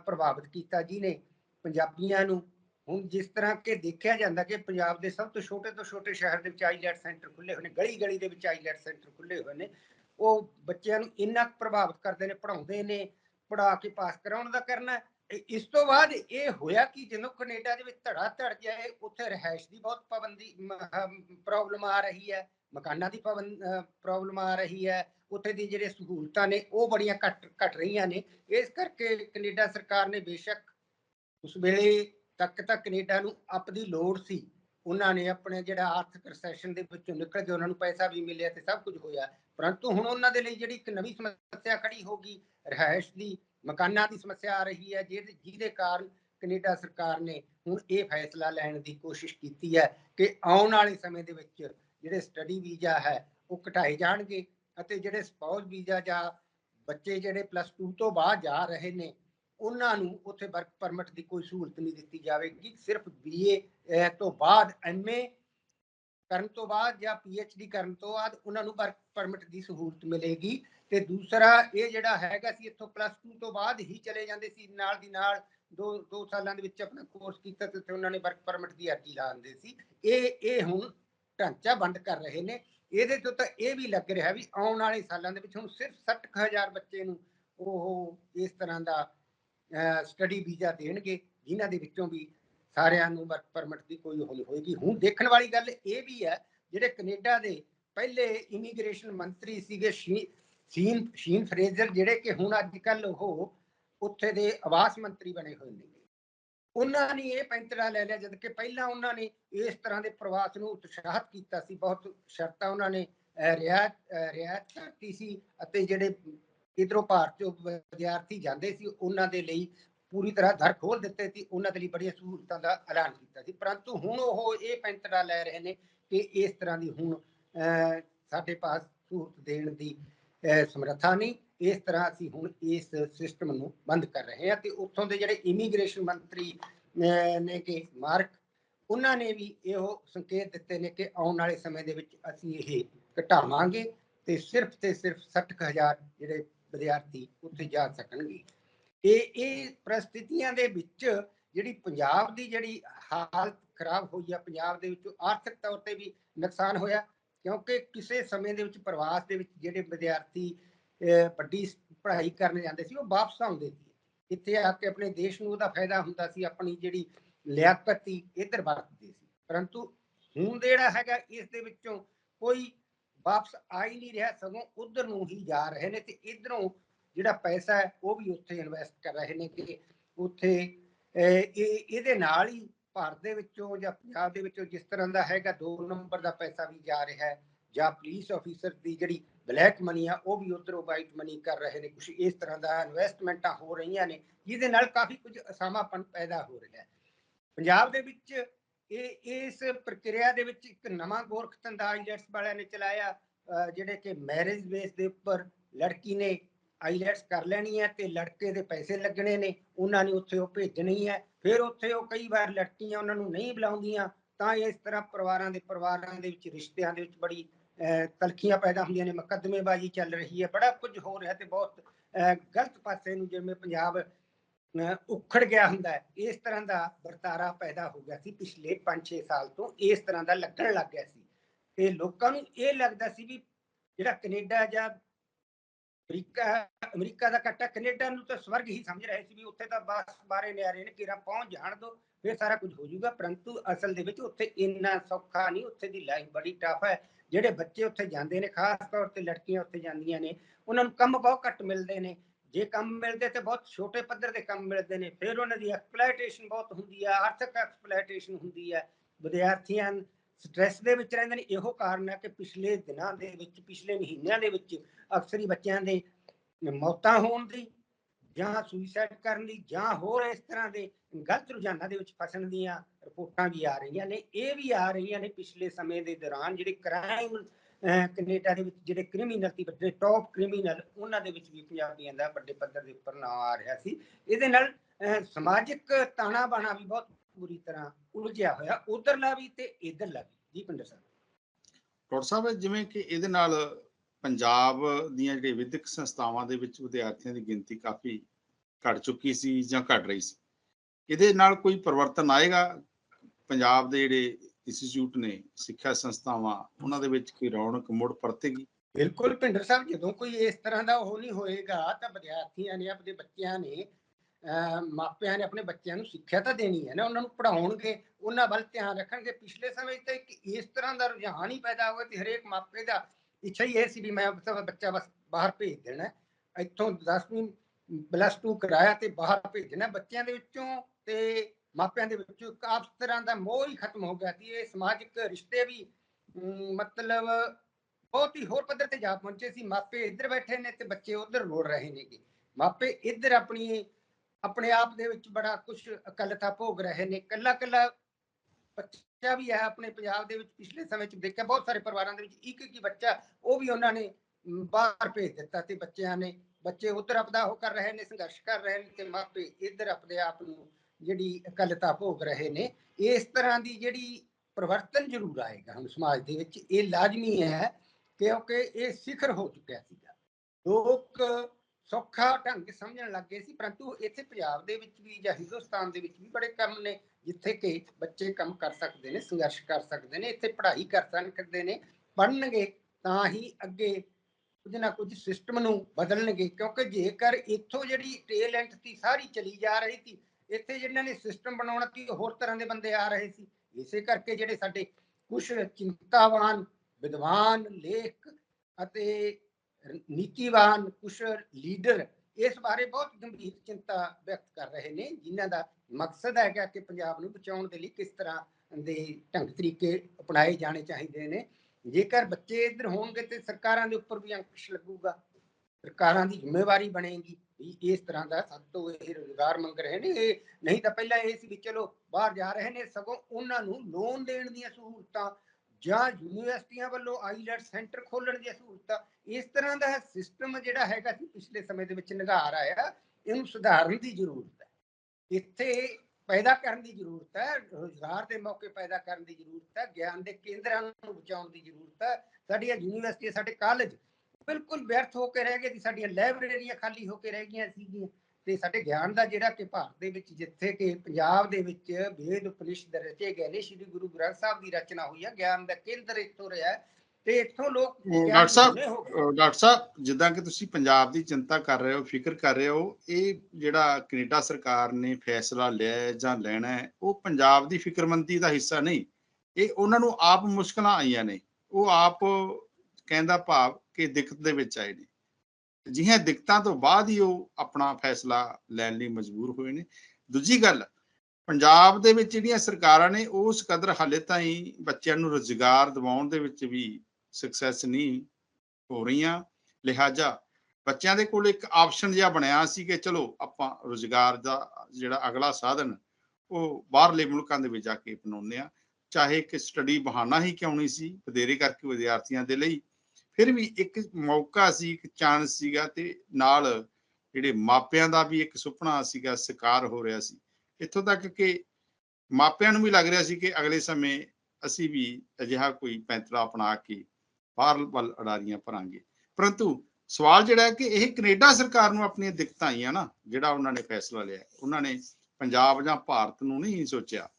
ਪ੍ਰਭਾਵਿਤ ਕੀਤਾ ਜਿਹਨੇ ਪੰਜਾਬੀਆਂ ਨੂੰ। ਹੁਣ ਜਿਸ ਤਰ੍ਹਾਂ ਕਿ ਦੇਖਿਆ ਜਾਂਦਾ ਕਿ ਪੰਜਾਬ ਦੇ ਸਭ ਤੋਂ ਛੋਟੇ ਤੋਂ ਛੋਟੇ ਸ਼ਹਿਰ ਦੇ ਵਿੱਚ ਆਈਲੈਟ ਸੈਂਟਰ ਖੁੱਲੇ ਹੋਏ ਨੇ ਗਲੀ ਗਲੀ ਦੇ ਵਿੱਚ ਆਈਲੈਟ ਸੈਂਟਰ ਖੁੱਲੇ ਹੋਏ ਨੇ, ਉਹ ਬੱਚਿਆਂ ਨੂੰ ਇੰਨਾ ਕੁ ਪ੍ਰਭਾਵਿਤ ਕਰਦੇ ਨੇ ਪੜਾਉਂਦੇ ਨੇ ਪੜਾ ਕੇ ਪਾਸ ਕਰਾਉਣ ਦਾ ਕਰਨਾ। ਇਸ ਤੋਂ ਬਾਅਦ ਇਹ ਹੋਇਆ ਕਿ, ਜਦੋਂ ਕੈਨੇਡਾ ਦੇ ਵਿੱਚ ਧੜਾ ਧੜ ਜਾਏ ਉੱਥੇ ਰਹਿائش ਦੀ ਬਹੁਤ ਪਾਬੰਦੀ ਪ੍ਰੋਬਲਮ ਆ ਰਹੀ ਹੈ, ਮਕਾਨਾਂ ਦੀ ਪ੍ਰੋਬਲਮ ਆ ਰਹੀ ਹੈ, ਉੱਥੇ ਦੀ ਜਿਹੜੇ ਸਹੂਲਤਾਂ ਨੇ, ਉਹ ਬੜੀਆਂ ਘਟ ਘਟ ਰਹੀਆਂ ਨੇ। ਇਸ ਕਰਕੇ ਕੈਨੇਡਾ ਸਰਕਾਰ ਨੇ ਬੇਸ਼ੱਕ ਉਸ ਵੇਲੇ ਤੱਕ ਤਾਂ ਕੈਨੇਡਾ ਨੂੰ ਆਪਦੀ ਲੋੜ ਸੀ ਉਹਨਾਂ ਨੇ ਆਪਣੇ ਜਿਹੜਾ ਆਰਥਿਕ ਰੈਸੈਸ਼ਨ ਦੇ ਵਿੱਚੋਂ ਨਿਕਲ ਕੇ ਉਹਨਾਂ ਨੂੰ ਪੈਸਾ ਵੀ ਮਿਲਿਆ ਤੇ ਸਭ ਕੁਝ ਹੋਇਆ। ਪਰੰਤੂ ਹੁਣ ਉਹਨਾਂ ਦੇ ਲਈ ਜਿਹੜੀ ਇੱਕ ਨਵੀਂ ਸਮੱਸਿਆ ਖੜੀ ਹੋ ਗਈ ਰਹਿائش ਦੀ, ਮਕਾਨਾਂ ਦੀ ਸਮੱਸਿਆ ਆ ਰਹੀ ਹੈ, ਜਿਹਦੇ ਕਾਰਨ ਕੈਨੇਡਾ ਸਰਕਾਰ ਨੇ ਹੁਣ ਇਹ ਫੈਸਲਾ ਲੈਣ ਦੀ ਕੋਸ਼ਿਸ਼ ਕੀਤੀ ਹੈ ਕਿ ਆਉਣ ਵਾਲੇ ਸਮੇਂ ਦੇ ਵਿੱਚ ਜਿਹੜੇ ਸਟੱਡੀ ਵੀਜ਼ਾ ਹੈ, ਉਹ ਘਟਾਏ ਜਾਣਗੇ ਅਤੇ ਜਿਹੜੇ ਸਪਾਊਸ ਵੀਜ਼ਾ ਜਾਂ ਬੱਚੇ ਜਿਹੜੇ ਪਲੱਸ 2 ਤੋਂ ਬਾਅਦ ਜਾ ਰਹੇ ਨੇ ਉਹਨਾਂ ਨੂੰ ਉੱਥੇ ਵਰਕ ਪਰਮਿਟ ਦੀ ਕੋਈ ਸਹੂਲਤ ਨਹੀਂ ਦਿੱਤੀ ਜਾਵੇਗੀ। ਸਿਰਫ ਬੀਏ ਤੋਂ ਬਾਅਦ ਐਮਏ ਕਰਨ ਤੋਂ ਬਾਅਦ ਜਾਂ ਡੀ ਕਰਨ ਤੋਂ ਬਾਅਦ ਉਹਨਾਂ ਨੂੰ ਵਰਕ ਪਰਮਿਟ ਦੀ ਸਹੂਲਤ ਮਿਲੇਗੀ। ਤੇ ਦੂਸਰਾ, ਇਹ ਜਿਹੜਾ ਹੈਗਾ ਸੀ ਇੱਥੋਂ ਪਲੱਸ 2 ਤੋਂ ਬਾਅਦ ਹੀ ਚਲੇ ਜਾਂਦੇ ਸੀ। ਨਾਲ ਦੀ ਨਾਲ ਦੋ ਦੋ ਸਾਲਾਂ ਦੇ ਵਿੱਚ ਆਪਣਾ ਕੋਰਸ ਕੀਤਾ ਤੇ ਉੱਥੇ ਉਹਨਾਂ ਨੇ ਵਰਕ ਪਰਮਿਟ ਦੀ ਅਰਜ਼ੀ ਲਾ ਦਿੰਦੇ ਸੀ। ਇਹ ਇਹ ਹੁਣ ਢਾਂਚਾ ਬੰਦ ਕਰ ਰਹੇ ਨੇ। ਇਹਦੇ ਤੋਂ ਤਾਂ ਇਹ ਵੀ ਲੱਗ ਰਿਹਾ ਵੀ ਆਉਣ ਵਾਲੇ ਸਾਲਾਂ ਦੇ ਵਿੱਚ ਹੁਣ ਸਿਰਫ 60000 ਬੱਚੇ ਨੂੰ ਉਹ ਇਸ ਤਰ੍ਹਾਂ ਦਾ ਸਟੱਡੀ ਵੀਜ਼ਾ ਦੇਣਗੇ ਜਿਨ੍ਹਾਂ ਦੇ ਵਿੱਚੋਂ ਵੀ ਸਾਰਿਆਂ ਨੂੰ ਵਰਕ ਪਰਮਿਟ ਦੀ ਕੋਈ ਹੋਣੀ ਹੋਏਗੀ। ਹੁਣ ਦੇਖਣ ਵਾਲੀ ਗੱਲ ਇਹ ਵੀ ਹੈ ਜਿਹੜੇ ਕੈਨੇਡਾ ਦੇ ਪਹਿਲੇ ਇਮੀਗ੍ਰੇਸ਼ਨ ਮੰਤਰੀ ਸੀਗੇ ਸ਼ੀਨ ਸ਼ੀਨ ਫਰੇਜ਼ਰ ਜਿਹੜੇ ਕਿ ਹੁਣ ਅੱਜ ਕੱਲ ਉਹ ਉੱਥੇ ਦੇ ਆਵਾਸ ਮੰਤਰੀ ਬਣੇ ਹੋਏ ਨੇ। ਉਹਨਾਂ ਨੇ ਇਹ ਪੈਂਤਰਾ ਲੈ ਲਿਆ ਜਦ ਕਿ ਪਹਿਲਾਂ ਉਹਨਾਂ ਨੇ ਇਸ ਤਰ੍ਹਾਂ ਦੇ ਪ੍ਰਵਾਸ ਨੂੰ ਉਤਸ਼ਾਹਿਤ ਕੀਤਾ ਸੀ। ਬਹੁਤ ਸ਼ਰਤਾਂ ਉਹਨਾਂ ਨੇ ਅਹ, ਰਿਆਇਤ ਰਿਆਇਤ ਕਰਤੀ ਸੀ ਅਤੇ ਜਿਹੜੇ ਇਧਰੋਂ ਭਾਰਤ ਚੋਂ ਵਿਦਿਆਰਥੀ ਜਾਂਦੇ ਸੀ ਉਹਨਾਂ ਦੇ ਲਈ ਪੂਰੀ ਤਰ੍ਹਾਂ ਦਰ ਖੋਲ ਦਿੱਤੇ ਸੀ ਉਹਨਾਂ ਦੇ ਲਈ ਬੜੀਆਂ ਸਹੂਲਤਾਂ ਦਾ ਐਲਾਨ ਕੀਤਾ ਸੀ। ਪਰੰਤੂ ਹੁਣ ਉਹ ਇਹ ਪੈਂਤਰਾ ਲੈ ਰਹੇ ਨੇ ਕਿ ਇਸ ਤਰ੍ਹਾਂ ਦੀ ਹੁਣ ਸਾਡੇ ਪਾਸ ਸਹੂਲਤ ਦੇਣ ਦੀ ਸਮਰੱਥਾ ਨਹੀਂ। ਇਸ ਤਰ੍ਹਾਂ ਅਸੀਂ ਹੁਣ ਇਸ ਸਿਸਟਮ ਨੂੰ ਬੰਦ ਕਰ ਰਹੇ ਹਾਂ ਤੇ ਉੱਥੋਂ ਦੇ ਜਿਹੜੇ ਇਮੀਗ੍ਰੇਸ਼ਨ ਮੰਤਰੀ ਅਹ, ਨੇ ਕਿ ਮਾਰਕ ਉਹਨਾਂ ਨੇ ਵੀ ਇਹੋ ਸੰਕੇਤ ਦਿੱਤੇ ਨੇ ਕਿ ਆਉਣ ਵਾਲੇ ਸਮੇਂ ਦੇ ਵਿੱਚ ਅਸੀਂ ਇਹ ਘਟਾਵਾਂਗੇ ਤੇ ਸਿਰਫ ਤੇ ਸਿਰਫ 60000 ਜਿਹੜੇ ਵਿਦਿਆਰਥੀ ਉੱਥੇ ਜਾ ਸਕਣਗੇ। ਇਹ ਇਹ ਪ੍ਰਸਥਿਤੀਆਂ ਦੇ ਵਿੱਚ ਜਿਹੜੀ ਪੰਜਾਬ ਦੀ ਜਿਹੜੀ ਹਾਲਤ ਖਰਾਬ ਹੋਈ ਆ, ਪੰਜਾਬ ਦੇ ਵਿੱਚ ਆਰਥਿਕ ਤੌਰ ਤੇ ਵੀ ਨੁਕਸਾਨ ਹੋਇਆ, ਕਿਉਂਕਿ ਕਿਸੇ ਸਮੇਂ ਦੇ ਵਿੱਚ ਪ੍ਰਵਾਸ ਦੇ ਵਿੱਚ ਜਿਹੜੇ ਵਿਦਿਆਰਥੀ ਵੱਡੀ ਪੜ੍ਹਾਈ ਕਰਨ ਜਾਂਦੇ ਸੀ, ਉਹ ਵਾਪਸ ਆਉਂਦੇ ਸੀ। ਇੱਥੇ ਆ ਕੇ ਆਪਣੇ ਦੇਸ਼ ਨੂੰ ਉਹਦਾ ਫਾਇਦਾ ਹੁੰਦਾ ਸੀ, ਆਪਣੀ ਜਿਹੜੀ ਲਿਆਕਤ ਸੀ, ਇੱਧਰ ਵਰਤਦੇ ਸੀ। ਪਰੰਤੂ ਹੁਣ ਜਿਹੜਾ ਹੈਗਾ, ਇਸ ਦੇ ਵਿੱਚੋਂ ਕੋਈ ਵਾਪਸ ਆ ਹੀ ਨਹੀਂ ਰਿਹਾ, ਸਗੋਂ ਉਧਰ ਨੂੰ ਹੀ ਜਾ ਰਹੇ ਨੇ ਤੇ ਇਧਰੋਂ ਜਿਹੜਾ ਪੈਸਾ ਹੈ, ਉਹ ਵੀ ਉੱਥੇ ਇਨਵੈਸਟ ਕਰ ਰਹੇ ਨੇ ਕਿ ਉੱਥੇ ਇਹਦੇ ਨਾਲ ਹੀ ਭਾਰਤ ਦੇ ਵਿੱਚੋਂ ਜਾਂ ਪੰਜਾਬ ਦੇ ਵਿੱਚੋਂ ਜਿਸ ਤਰ੍ਹਾਂ ਦਾ ਹੈਗਾ 2 ਨੰਬਰ ਦਾ ਪੈਸਾ ਵੀ ਜਾ ਰਿਹਾ ਹੈ, ਜਾਂ ਪੁਲਿਸ ਆਫੀਸਰ ਦੀ ਜਿਹੜੀ ਬਲੈਕ ਮਨੀ ਆ, ਉਹ ਵੀ ਉਧਰੋਂ ਵਾਈਟ ਮਨੀ ਕਰ ਰਹੇ ਨੇ ਕੁਝ ਇਸ ਤਰ੍ਹਾਂ ਦਾ ਇਨਵੈਸਟਮੈਂਟਾਂ ਹੋ ਰਹੀਆਂ ਨੇ, ਜਿਹਦੇ ਨਾਲ ਕਾਫੀ ਕੁਝ ਅਸਾਮਾਪਨ ਪੈਦਾ ਹੋ ਰਿਹਾ ਹੈ। ਪੰਜਾਬ ਦੇ ਵਿੱਚ ਇਹ, ਇਸ ਪ੍ਰਕਿਰਿਆ ਦੇ ਵਿੱਚ ਇੱਕ ਨਵਾਂ ਗੋਰਖ ਧੰਦਾ ਵਾਲਿਆਂ ਨੇ ਚਲਾਇਆ ਜਿਹੜੇ ਕਿ ਮੈਰਿਜ ਬੇਸ ਦੇ ਉੱਪਰ ਲੜਕੀ ਨੇ ਆਈਲੈਟਸ ਕਰ ਲੈਣੀ ਹੈ ਤੇ ਲੜਕੇ ਦੇ ਪੈਸੇ ਲੱਗਣੇ ਨੇ, ਉਹਨਾਂ ਨੇ ਉੱਥੇ ਉਹ ਭੇਜਣੀ ਹੈ। ਫਿਰ ਉੱਥੇ ਉਹ ਕਈ ਵਾਰ ਲੜਕੀਆਂ ਉਹਨਾਂ ਨੂੰ ਨਹੀਂ ਬੁਲਾਉਂਦੀਆਂ, ਤਾਂ ਇਸ ਤਰ੍ਹਾਂ ਪਰਿਵਾਰਾਂ ਦੇ ਪਰਿਵਾਰਾਂ ਦੇ ਵਿੱਚ, ਰਿਸ਼ਤਿਆਂ ਦੇ ਵਿੱਚ ਬੜੀ ਤਲਖੀਆਂ ਪੈਦਾ ਹੁੰਦੀਆਂ ਨੇ, ਮੁਕੱਦਮੇਬਾਜ਼ੀ ਚੱਲ ਰਹੀ ਹੈ, ਬੜਾ ਕੁਝ ਹੋ ਰਿਹਾ ਤੇ ਬਹੁਤ ਗਲਤ ਪਾਸੇ ਨੂੰ ਜਿਵੇਂ ਪੰਜਾਬ ਉਖੜ ਗਿਆ ਹੁੰਦਾ ਹੈ। ਇਸ ਤਰ੍ਹਾਂ ਦਾ ਵਰਤਾਰਾ ਪੈਦਾ ਹੋ ਗਿਆ ਸੀ ਪਿਛਲੇ 5-6 ਸਾਲ ਤੋਂ। ਇਸ ਤਰ੍ਹਾਂ ਦਾ ਲੱਗਣ ਲੱਗ ਗਿਆ ਸੀ। ਤੇ ਲੋਕਾਂ ਨੂੰ ਇਹ ਲੱਗਦਾ ਸੀ ਵੀ ਜਿਹੜਾ ਕੈਨੇਡਾ ਜਾਂ ਅਮਰੀਕਾ ਅਮਰੀਕਾ ਦਾ ਕੱਟਾ ਕੈਨੇਡਾ ਨੂੰ ਤਾਂ ਸਵਰਗ ਹੀ ਸਮਝ ਰਹੇ ਸੀ ਵੀ ਉੱਥੇ ਤਾਂ ਬਸ ਬਾਰੇ ਨਿਆਰੇ ਨੇ ਕਿਰਾ ਪਹੁੰਚ ਜਾਣ ਦੋ, ਫਿਰ ਸਾਰਾ ਕੁਝ ਹੋ ਜਾਊਗਾ। ਪਰੰਤੂ ਅਸਲ ਦੇ ਵਿੱਚ ਉੱਥੇ ਇੰਨਾ ਸੌਖਾ ਨਹੀਂ, ਉੱਥੇ ਦੀ ਲਾਈਫ ਬੜੀ ਟਫ ਹੈ। ਜਿਹੜੇ ਬੱਚੇ ਉੱਥੇ ਜਾਂਦੇ ਨੇ, ਖਾਸ ਤੌਰ ਤੇ ਲੜਕੀਆਂ ਉੱਥੇ ਜਾਂਦੀਆਂ ਨੇ, ਉਹਨਾਂ ਨੂੰ ਕੰਮ ਬਹੁਤ ਘੱਟ ਮਿਲਦੇ ਨੇ। ਜੇ ਕੰਮ ਮਿਲਦੇ ਤੇ ਬਹੁਤ ਛੋਟੇ ਪੱਧਰ ਦੇ ਕੰਮ ਮਿਲਦੇ ਨੇ, ਫਿਰ ਉਹਨਾਂ ਦੀ ਐਕਸਪਲੋਇਟੇਸ਼ਨ ਬਹੁਤ ਹੁੰਦੀ ਹੈ ਆਰਥਿਕ ਐਕਸਪਲੋਇਟੇਸ਼ਨ ਹੁੰਦੀ ਹੈ ਵਿਦਿਆਰਥੀਆਂ ਸਟ੍ਰੈਸ ਦੇ ਵਿੱਚ ਰਹਿੰਦੇ ਨੇ, ਇਹੋ ਕਾਰਨ ਹੈ ਕਿ ਪਿਛਲੇ ਦਿਨਾਂ ਦੇ ਵਿੱਚ, ਪਿਛਲੇ ਮਹੀਨਿਆਂ ਦੇ ਵਿੱਚ ਅਕਸਰ ਹੀ ਬੱਚਿਆਂ ਦੇ ਮੌਤਾਂ ਹੋਣ ਦੀ ਜਾਂ ਸੁਸਾਈਡ ਕਰਨ ਦੀ ਜਾਂ ਹੋਰ ਇਸ ਤਰ੍ਹਾਂ ਦੇ ਗਲਤ ਰੁਝਾਨਾਂ ਦੇ ਵਿੱਚ ਫਸਣ ਦੀਆਂ ਰਿਪੋਰਟਾਂ ਵੀ ਆ ਰਹੀਆਂ ਨੇ। ਇਹ ਵੀ ਆ ਰਹੀਆਂ ਨੇ ਪਿਛਲੇ ਸਮੇਂ ਦੇ ਦੌਰਾਨ ਜਿਹੜੇ ਕ੍ਰਾਈਮ ਕੈਨੇਡਾ ਦੇ ਵਿੱਚ ਜਿਹੜੇ ਕ੍ਰਿਮੀਨਲ ਸੀ, ਵੱਡੇ ਟੌਪ ਕ੍ਰਿਮੀਨਲ, ਉਹਨਾਂ ਦੇ ਵਿੱਚ ਵੀ ਪੰਜਾਬੀਆਂ ਦਾ ਵੱਡੇ ਪੱਧਰ ਦੇ ਉੱਪਰ ਨਾਂ ਆ ਰਿਹਾ ਸੀ। ਇਹਦੇ ਨਾਲ ਸਮਾਜਿਕ ਤਾਣਾ ਬਾਣਾ ਵੀ ਬਹੁਤ ਬੁਰੀ ਤਰ੍ਹਾਂ ਉਲਝਿਆ ਹੋਇਆ, ਉਧਰਲਾ ਵੀ ਤੇ ਇਧਰਲਾ ਵੀ। ਜੀ ਪਿੰਦਰ ਸਾਹਿਬ ਡਾਕਟਰ ਸਾਹਿਬ, ਜਿਵੇਂ ਕਿ ਇਹਦੇ ਨਾਲ ਪੰਜਾਬ ਦੀਆਂ ਜਿਹੜੀਆਂ ਵਿਦਿਅਕ ਸੰਸਥਾਵਾਂ ਦੇ ਵਿੱਚ ਵਿਦਿਆਰਥੀਆਂ ਦੀ ਗਿਣਤੀ ਕਾਫੀ ਘਟ ਚੁੱਕੀ ਸੀ ਜਾਂ ਘਟ ਰਹੀ ਸੀ। ਇਹਦੇ ਨਾਲ ਕੋਈ ਪਰਿਵਰਤਨ ਆਏਗਾ? ਪੰਜਾਬ ਦੇ ਜਿਹੜੇ ਇੰਸਟੀਚਿਊਟ ਨੇ, ਸਿੱਖਿਆ ਸੰਸਥਾਵਾਂ, ਉਹਨਾਂ ਦੇ ਵਿੱਚ ਕੋਈ ਰੌਣਕ ਮੁੜ ਪਰਤੇਗੀ? ਬਿਲਕੁਲ ਭਿੰਡਰ ਸਾਹਿਬ, ਜਦੋਂ ਕੋਈ ਇਸ ਤਰ੍ਹਾਂ ਦਾ ਉਹ ਨਹੀਂ ਹੋਏਗਾ, ਤਾਂ ਵਿਦਿਆਰਥੀਆਂ ਨੇ, ਆਪਣੇ ਬੱਚਿਆਂ ਨੇ ਮਾਪਿਆਂ ਨੇ ਆਪਣੇ ਬੱਚਿਆਂ ਨੂੰ ਸਿੱਖਿਆ ਤਾਂ ਦੇਣੀ ਹੈ ਨਾ, ਉਹਨਾਂ ਨੂੰ ਪੜ੍ਹਾਉਣਗੇ, ਉਹਨਾਂ ਵੱਲ ਧਿਆਨ ਰੱਖਣਗੇ। ਪਿਛਲੇ ਸਮੇਂ 'ਚ ਇਸ ਤਰ੍ਹਾਂ ਦਾ ਰੁਝਾਨ ਹੀ ਪੈਦਾ ਹੋਇਆ ਕਿ ਹਰੇਕ ਮਾਪੇ ਦਾ। ਇੱਛਾ ਹੀ ਇਹ ਸੀ ਵੀ ਮੈਂ ਬਸ ਬੱਚਾ ਬਸ ਬਾਹਰ ਭੇਜ ਦੇਣਾ ਇੱਥੋਂ 10ਵੀਂ ਪਲੱਸ 2 ਕਰਾਇਆ ਤੇ ਬਾਹਰ ਭੇਜਣਾ ਬੱਚਿਆਂ ਦੇ ਵਿੱਚੋਂ ਤੇ ਮਾਪਿਆਂ ਦੇ ਵਿੱਚ ਇੱਕ ਤਰ੍ਹਾਂ ਦਾ ਮੋਹ ਹੀ ਖਤਮ ਹੋ ਗਿਆ ਸੀ। ਇਹ ਸਮਾਜਿਕ ਰਿਸ਼ਤੇ ਵੀ ਮਤਲਬ ਬਹੁਤ ਹੀ ਹੋਰ ਪੱਧਰ ਤੇ ਜਾ ਪਹੁੰਚੇ ਸੀ। ਮਾਪੇ ਇੱਧਰ ਬੈਠੇ ਨੇ ਤੇ ਬੱਚੇ ਉੱਧਰ ਰੋੜ ਰਹੇ ਨੇਗੇ। ਮਾਪੇ ਇੱਧਰ ਆਪਣੀ, ਆਪਣੇ ਆਪ ਦੇ ਵਿੱਚ ਬੜਾ ਕੁਝ ਇਕੱਲਤਾ ਭੋਗ ਰਹੇ ਨੇ। ਕੱਲਾ ਕੱਲਾ ਬੱਚਾ ਵੀ ਹੈ ਆਪਣੇ ਪੰਜਾਬ ਦੇ ਵਿੱਚ ਪਿਛਲੇ ਸਮੇਂ ਚ ਦੇਖਿਆ, ਬਹੁਤ ਸਾਰੇ ਪਰਿਵਾਰਾਂ ਦੇ ਵਿੱਚ ਇੱਕ ਇੱਕ ਹੀ ਬੱਚਾ, ਉਹ ਵੀ ਉਹਨਾਂ ਨੇ ਬਾਹਰ ਭੇਜ ਦਿੱਤਾ ਤੇ ਬੱਚਿਆਂ ਨੇ। ਬੱਚੇ ਉੱਧਰ ਆਪਦਾ ਉਹ ਕਰ ਰਹੇ ਨੇ, ਸੰਘਰਸ਼ ਕਰ ਰਹੇ ਨੇ ਤੇ ਮਾਪੇ ਇੱਧਰ ਆਪਣੇ ਆਪ ਨੂੰ ਜਿਹੜੀ ਇਕੱਲਤਾ ਭੋਗ ਰਹੇ ਨੇ, ਇਸ ਤਰ੍ਹਾਂ ਦੀ ਜਿਹੜੀ ਪਰਿਵਰਤਨ ਜ਼ਰੂਰ ਆਏਗਾ ਹੁਣ ਸਮਾਜ ਦੇ ਵਿੱਚ, ਇਹ ਲਾਜ਼ਮੀ ਹੈ ਕਿਉਂਕਿ ਇਹ ਸਿਖਰ ਹੋ ਚੁੱਕਿਆ ਸੀਗਾ। ਲੋਕ ਸੌਖਾ ਢੰਗ ਸਮਝਣ ਲੱਗ ਸੀ, ਪਰੰਤੂ ਇੱਥੇ ਪੰਜਾਬ ਦੇ ਵਿੱਚ ਵੀ ਜਾਂ ਹਿੰਦੁਸਤਾਨ ਦੇ ਵਿੱਚ ਵੀ ਬੜੇ ਕੰਮ ਨੇ, ਜਿੱਥੇ ਕਿ ਬੱਚੇ ਕੰਮ ਕਰ ਸਕਦੇ ਨੇ, ਸੰਘਰਸ਼ ਕਰ ਸਕਦੇ ਨੇ, ਇੱਥੇ ਪੜ੍ਹਾਈ ਕਰ ਸਕਦੇ ਨੇ, ਪੜ੍ਹਨਗੇ ਤਾਂ ਹੀ ਅੱਗੇ ਕੁਝ ਨਾ ਕੁਝ ਸਿਸਟਮ ਨੂੰ ਬਦਲਣਗੇ, ਕਿਉਂਕਿ ਜੇਕਰ ਇੱਥੋਂ ਜਿਹੜੀ ਟੇਲੈਂਟ ਸੀ, ਸਾਰੀ ਚਲੀ ਜਾ ਰਹੀ ਸੀ ਇੱਥੇ ਜਿਹਨਾਂ ਨੇ ਸਿਸਟਮ ਬਣਾਉਣਾ ਕਿ ਹੋਰ ਤਰ੍ਹਾਂ ਦੇ ਬੰਦੇ ਆ ਰਹੇ ਸੀ। ਇਸੇ ਕਰਕੇ ਜਿਹੜੇ ਸਾਡੇ ਕੁਝ ਚਿੰਤਾਵਾਨ, ਵਿਦਵਾਨ ਲੇਖ ਅਤੇ ਨੀਤੀਵਾਨ ਕੁਝ ਲੀਡਰ ਇਸ ਬਾਰੇ ਬਹੁਤ ਗੰਭੀਰ ਚਿੰਤਾ ਵਿਅਕਤ ਕਰ ਰਹੇ ਨੇ, ਜਿਨ੍ਹਾਂ ਦਾ ਮਕਸਦ ਹੈਗਾ ਕਿ ਪੰਜਾਬ ਨੂੰ ਬਚਾਉਣ ਦੇ ਲਈ ਕਿਸ ਤਰ੍ਹਾਂ ਦੇ ਢੰਗ ਤਰੀਕੇ ਅਪਣਾਏ ਜਾਣੇ ਚਾਹੀਦੇ ਨੇ। ਜੇਕਰ ਬੱਚੇ ਇੱਧਰ ਹੋਣਗੇ ਤੇ ਸਰਕਾਰਾਂ ਦੇ ਉੱਪਰ ਵੀ ਅੰਕਸ਼ ਲੱਗੂਗਾ। ਸਰਕਾਰਾਂ ਦੀ ਜ਼ਿੰਮੇਵਾਰੀ ਬਣੇਗੀ। ਇਸ ਤਰ੍ਹਾਂ ਦਾ ਸਭ ਤੋਂ ਇਹ ਰੋਜ਼ਗਾਰ ਮੰਗ ਰਹੇ ਨੇ। ਇਹ ਨਹੀਂ ਤਾਂ ਪਹਿਲਾਂ ਇਹ ਸੀ ਵੀ ਚਲੋ ਬਾਹਰ ਜਾ ਰਹੇ ਨੇ, ਸਗੋਂ ਉਹਨਾਂ ਨੂੰ ਲੋਨ ਦੇਣ ਦੀਆਂ ਸਹੂਲਤਾਂ ਜਾਂ ਯੂਨੀਵਰਸਿਟੀਆਂ ਵੱਲੋਂ ਆਈਲੈਟ ਸੈਂਟਰ ਖੋਲਣ ਦੀਆਂ ਸਹੂਲਤਾਂ, ਇਸ ਤਰ੍ਹਾਂ ਦਾ ਸਿਸਟਮ ਜਿਹੜਾ ਹੈਗਾ ਸੀ ਪਿਛਲੇ ਸਮੇਂ ਦੇ ਵਿੱਚ ਨਿਗਾਰ ਆਇਆ, ਇਹਨੂੰ ਸੁਧਾਰਨ ਦੀ ਜ਼ਰੂਰਤ ਹੈ। ਇੱਥੇ ਪੈਦਾ ਕਰਨ ਦੀ ਜ਼ਰੂਰਤ ਹੈ, ਰੋਜ਼ਗਾਰ ਦੇ ਮੌਕੇ ਪੈਦਾ ਕਰਨ ਦੀ ਜ਼ਰੂਰਤ ਹੈ, ਗਿਆਨ ਦੇ ਕੇਂਦਰਾਂ ਨੂੰ ਬਚਾਉਣ ਦੀ ਜ਼ਰੂਰਤ ਹੈ। ਸਾਡੀਆਂ ਯੂਨੀਵਰਸਿਟੀਆਂ, ਸਾਡੇ ਕਾਲਜ ਬਿਲਕੁਲ ਵਿਅਰਥ ਹੋ ਕੇ ਰਹਿ ਗਏ ਸੀ ਸਾਡੀਆਂ ਲਾਇਬ੍ਰੇਰੀਆਂ ਖਾਲੀ ਹੋ ਕੇ ਰਹਿ ਗਈਆਂ ਸੀਗੀਆਂ। ਤੇ ਸਾਡੇ ਗਿਆਨ ਦਾ ਜਿਹੜਾ ਕਿ ਭਾਰਤ ਦੇ ਵਿੱਚ ਜਿੱਥੇ ਕਿ ਪੰਜਾਬ ਦੇ ਵਿੱਚ ਵੇਦ ਉਪਨਿਸ਼ਦ ਰਚੇ ਗਏ ਨੇ ਸ੍ਰੀ ਗੁਰੂ ਗ੍ਰੰਥ ਸਾਹਿਬ ਦੀ ਰਚਨਾ ਹੋਈ ਹੈ ਗਿਆਨ ਦਾ ਕੇਂਦਰ ਇੱਥੋਂ ਰਿਹਾ ਤੇ ਇੱਥੋਂ ਲੋਕ ਡਾਕਟਰ ਸਾਹਿਬ ਡਾਕਟਰ ਸਾਹਿਬ ਜਿੱਦਾਂ ਕਿ ਤੁਸੀਂ ਪੰਜਾਬ ਦੀ ਚਿੰਤਾ ਕਰ ਰਹੇ ਹੋ ਫਿਕਰ ਕਰ ਰਹੇ ਹੋ ਇਹ ਜਿਹੜਾ ਕੈਨੇਡਾ ਸਰਕਾਰ ਨੇ ਫੈਸਲਾ ਲਿਆ ਜਾਂ ਲੈਣਾ ਹੈ ਉਹ ਪੰਜਾਬ ਦੀ ਫਿਕਰਮੰਦੀ ਦਾ ਹਿੱਸਾ ਨਹੀਂ। ਇਹ ਉਹਨਾਂ ਨੂੰ ਆਪ ਮੁਸ਼ਕਲਾਂ ਆਈਆਂ ਨੇ। ਉਹ ਆਪ ਕਹਿੰਦਾ ਭਾਵ ਕਿ ਦਿੱਕਤ ਦੇ ਵਿੱਚ ਆਏ ਨੇ। ਜਿਹੀਆਂ ਦਿੱਕਤਾਂ ਤੋਂ ਬਾਅਦ ਹੀ ਉਹ ਆਪਣਾ ਫੈਸਲਾ ਲੈਣ ਲਈ ਮਜਬੂਰ ਹੋਏ ਨੇ। ਦੂਜੀ ਗੱਲ, ਪੰਜਾਬ ਦੇ ਵਿੱਚ ਜਿਹੜੀਆਂ ਸਰਕਾਰਾਂ ਨੇ ਉਸ ਕਦਰ ਹਾਲੇ ਤਾਈਂ ਬੱਚਿਆਂ ਨੂੰ ਰੁਜ਼ਗਾਰ ਦਿਵਾਉਣ ਦੇ ਵਿੱਚ ਵੀ ਸਕਸੈਸ ਨਹੀਂ ਹੋ ਰਹੀਆਂ। ਲਿਹਾਜ਼ਾ ਬੱਚਿਆਂ ਦੇ ਕੋਲ ਇੱਕ ਆਪਸ਼ਨ ਜਿਹਾ ਬਣਿਆ ਸੀ ਕਿ ਚਲੋ ਆਪਾਂ ਰੁਜ਼ਗਾਰ ਦਾ ਜਿਹੜਾ ਅਗਲਾ ਸਾਧਨ, ਉਹ ਬਾਹਰਲੇ ਮੁਲਕਾਂ ਦੇ ਵਿੱਚ ਜਾ ਕੇ ਅਪਣਾਉਂਦੇ ਆ ਚਾਹੇ ਕਿ ਸਟੱਡੀ ਬਹਾਨਾ ਹੀ ਕਿਉਂ ਨਹੀਂ ਸੀ, ਵਧੇਰੇ ਕਰਕੇ ਵਿਦਿਆਰਥੀਆਂ ਦੇ ਲਈ ਫਿਰ ਵੀ ਇੱਕ ਮੌਕਾ ਸੀ, ਇੱਕ ਚਾਂਸ ਸੀਗਾ ਤੇ ਨਾਲ ਜਿਹੜੇ ਮਾਪਿਆਂ ਦਾ ਵੀ ਇੱਕ ਸੁਪਨਾ ਸੀਗਾ, ਸਾਕਾਰ ਹੋ ਰਿਹਾ ਸੀ। ਇੱਥੋਂ ਤੱਕ ਕਿ ਮਾਪਿਆਂ ਨੂੰ ਵੀ ਲੱਗ ਰਿਹਾ ਸੀ ਕਿ ਅਗਲੇ ਸਮੇਂ ਅਸੀਂ ਵੀ ਅਜਿਹਾ ਕੋਈ ਪੈਂਤੜਾ ਅਪਣਾ ਕੇ ਬਾਹਰ ਵੱਲ ਅਡਾਰੀਆਂ ਭਰਾਂਗੇ। ਪਰੰਤੂ ਸਵਾਲ ਜਿਹੜਾ ਹੈ ਕਿ ਇਹ ਕੈਨੇਡਾ ਸਰਕਾਰ ਨੂੰ ਆਪਣੀਆਂ ਦਿੱਕਤਾਂ ਆਈਆਂ ਨਾ, ਜਿਹੜਾ ਉਹਨਾਂ ਨੇ ਫੈਸਲਾ ਲਿਆ। ਉਹਨਾਂ ਨੇ ਪੰਜਾਬ ਜਾਂ ਭਾਰਤ ਨੂੰ ਨਹੀਂ ਸੋਚਿਆ।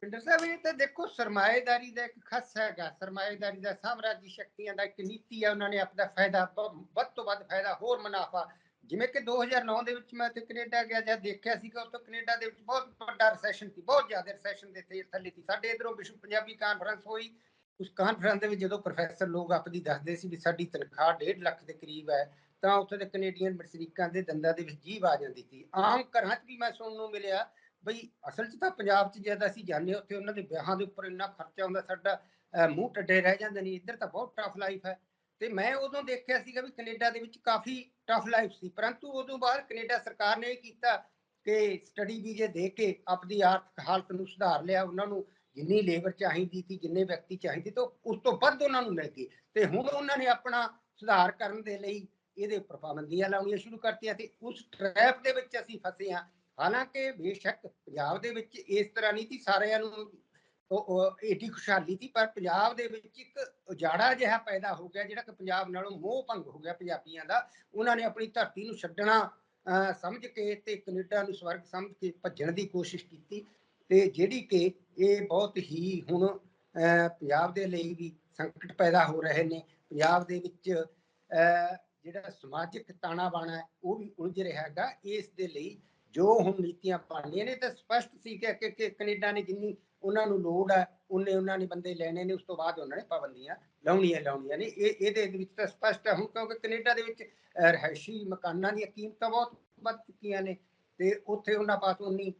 ਪਿੰਡਰ ਸਾਹਿਬ, ਇਹ ਤਾਂ ਦੇਖੋ, ਸਰਮਾਏਦਾਰੀ ਦਾ ਇੱਕ ਖਸ ਹੈਗਾ। ਸਰਮਾਏਦਾਰੀ ਦਾ ਸਾਮਰਾਜੀ ਸ਼ਕਤੀਆਂ ਦਾ ਇੱਕ ਨੀਤੀ ਹੈ ਉਹਨਾਂ ਨੇ ਆਪਣਾ ਫਾਇਦਾ ਵੱਧ ਤੋਂ ਵੱਧ ਫਾਇਦਾ, ਹੋਰ ਮੁਨਾਫਾ। ਜਿਵੇਂ ਕਿ 2009 ਦੇ ਵਿੱਚ ਮੈਂ ਤੇ ਕੈਨੇਡਾ ਗਿਆ, ਜਦ ਦੇਖਿਆ ਸੀ ਕਿ ਉੱਥੇ ਕੈਨੇਡਾ ਦੇ ਵਿੱਚ ਬਹੁਤ ਵੱਡਾ ਰੈਸੈਸ਼ਨ ਸੀ, ਬਹੁਤ ਜ਼ਿਆਦਾ ਰੈਸੈਸ਼ਨ ਦੇ ਥੱਲੇ ਸੀ। ਸਾਡੇ ਇਧਰੋਂ ਵਿਸ਼ਵ ਪੰਜਾਬੀ ਕਾਨਫਰੰਸ ਹੋਈ। ਉਸ ਕਾਨਫਰੰਸ ਦੇ ਵਿੱਚ ਜਦੋਂ ਪ੍ਰੋਫੈਸਰ ਲੋਕ ਆਪਣੀ ਦੱਸਦੇ ਸੀ ਵੀ ਸਾਡੀ ਤਨਖਾਹ 1.5 ਲੱਖ ਦੇ ਕਰੀਬ ਹੈ, ਤਾਂ ਉੱਥੇ ਦੇ ਕੈਨੇਡੀਅਨ ਵਸਨੀਕਾਂ ਦੇ ਦੰਦਾਂ ਦੇ ਵਿੱਚ ਜੀਭ ਆ ਜਾਂਦੀ ਸੀ। ਆਮ ਘਰਾਂ 'ਚ ਵੀ ਮੈਂ ਸੁਣਨ ਨੂੰ ਮਿਲਿਆ ਬਈ ਅਸਲ 'ਚ ਤਾਂ ਪੰਜਾਬ 'ਚ ਜਦ ਅਸੀਂ ਜਾਂਦੇ ਹਾਂ, ਉੱਥੇ ਉਹਨਾਂ ਦੇ ਵਿਆਹਾਂ ਦੇ ਉੱਪਰ ਇੰਨਾ ਖਰਚਾ ਹੁੰਦਾ ਸਾਡਾ ਮੂੰਹ ਟੱਡੇ ਰਹਿ ਜਾਂਦੇ ਨੇ ਇੱਧਰ ਤਾਂ ਬਹੁਤ ਟਫ ਲਾਈਫ ਹੈ। ਤੇ ਮੈਂ ਉਦੋਂ ਦੇਖਿਆ ਸੀਗਾ ਵੀ ਕੈਨੇਡਾ ਦੇ ਵਿੱਚ ਕਾਫੀ ਟਫ ਲਾਈਫ ਸੀ ਪਰੰਤੂ ਉਦੋਂ ਬਾਅਦ ਕੈਨੇਡਾ ਸਰਕਾਰ ਨੇ ਇਹ ਕੀਤਾ ਕਿ ਸਟੱਡੀ ਵੀਜ਼ੇ ਦੇ ਕੇ ਆਪਣੀ ਆਰਥਿਕ ਹਾਲਤ ਨੂੰ ਸੁਧਾਰ ਲਿਆ ਉਹਨਾਂ ਨੂੰ ਜਿੰਨੀ ਲੇਬਰ ਚਾਹੀਦੀ ਸੀ ਜਿੰਨੇ ਵਿਅਕਤੀ ਚਾਹੀਦੇ ਤਾਂ ਉਸ ਤੋਂ ਵੱਧ ਉਹਨਾਂ ਨੂੰ ਮਿਲ ਗਈ ਤੇ ਹੁਣ ਉਹਨਾਂ ਨੇ ਆਪਣਾ ਸੁਧਾਰ ਕਰਨ ਦੇ ਲਈ ਇਹਦੇ ਉੱਪਰ ਪਾਬੰਦੀਆਂ ਲਾਉਣੀਆਂ ਸ਼ੁਰੂ ਕਰਤੀਆਂ ਤੇ ਉਸ ਟ੍ਰੈਪ ਦੇ ਵਿੱਚ ਅਸੀਂ ਫਸੇ ਹਾਂ। ਹਾਲਾਂਕਿ ਬੇਸ਼ੱਕ ਪੰਜਾਬ ਦੇ ਵਿੱਚ ਇਸ ਤਰ੍ਹਾਂ ਨਹੀਂ ਸੀ ਸਾਰਿਆਂ ਨੂੰ ਏਡੀ ਖੁਸ਼ਹਾਲੀ ਸੀ ਪਰ ਪੰਜਾਬ ਦੇ ਵਿੱਚ ਇੱਕ ਉਜਾੜਾ ਜਿਹਾ ਪੈਦਾ ਹੋ ਗਿਆ ਜਿਹੜਾ ਕਿ ਪੰਜਾਬ ਨਾਲੋਂ ਮੋਹ ਭੰਗ ਹੋ ਗਿਆ ਪੰਜਾਬੀਆਂ ਦਾ। ਉਹਨਾਂ ਨੇ ਆਪਣੀ ਧਰਤੀ ਨੂੰ ਛੱਡਣਾ ਸਮਝ ਕੇ ਤੇ ਕੈਨੇਡਾ ਨੂੰ ਸਵਰਗ ਸਮਝ ਕੇ ਭੱਜਣ ਦੀ ਕੋਸ਼ਿਸ਼ ਕੀਤੀ। ਤੇ ਜਿਹੜੀ ਕਿ ਇਹ ਬਹੁਤ ਹੀ ਹੁਣ ਅਹ, ਪੰਜਾਬ ਦੇ ਲਈ ਵੀ ਸੰਕਟ ਪੈਦਾ ਹੋ ਰਹੇ ਨੇ। ਪੰਜਾਬ ਦੇ ਵਿੱਚ ਅਹ, ਜਿਹੜਾ ਸਮਾਜਿਕ ਤਾਣਾ ਬਾਣਾ ਉਹ ਵੀ ਉਲਝ ਰਿਹਾ ਹੈਗਾ। ਇਸ ਦੇ ਲਈ ਜੋ ਹੁਣ ਨੀਤੀਆਂ ਬਣਨੀਆਂ ਨੇ ਤਾਂ ਸਪਸ਼ਟ ਸੀ ਕਿ ਕਿ- ਕੈਨੇਡਾ ਨੇ ਜਿੰਨੀ ਉਹਨਾਂ ਨੂੰ ਲੋੜ ਹੈ ਉਹਨੇ ਉਹਨਾਂ ਨੇ ਬੰਦੇ ਲੈਣੇ ਨੇ ਉਸ ਤੋਂ ਬਾਅਦ ਉਹਨਾਂ ਨੇ ਪਾਬੰਦੀਆਂ ਲਾਉਣੀਆਂ ਲਾਉਣੀਆਂ ਨੇ। ਇਹ ਇਹਦੇ ਵਿੱਚ ਤਾਂ ਸਪਸ਼ਟ ਹੈ ਹੁਣ ਕਿਉਂਕਿ ਕੈਨੇਡਾ ਦੇ ਵਿੱਚ ਅਹ, ਰਿਹਾਇਸ਼ੀ ਮਕਾਨਾਂ ਦੀਆਂ ਕੀਮਤਾਂ ਬਹੁਤ ਵੱਧ ਚੁੱਕੀਆਂ ਨੇ ਤੇ ਉੱਥੇ ਉਹਨਾਂ ਪਾਸ ਉਨੀ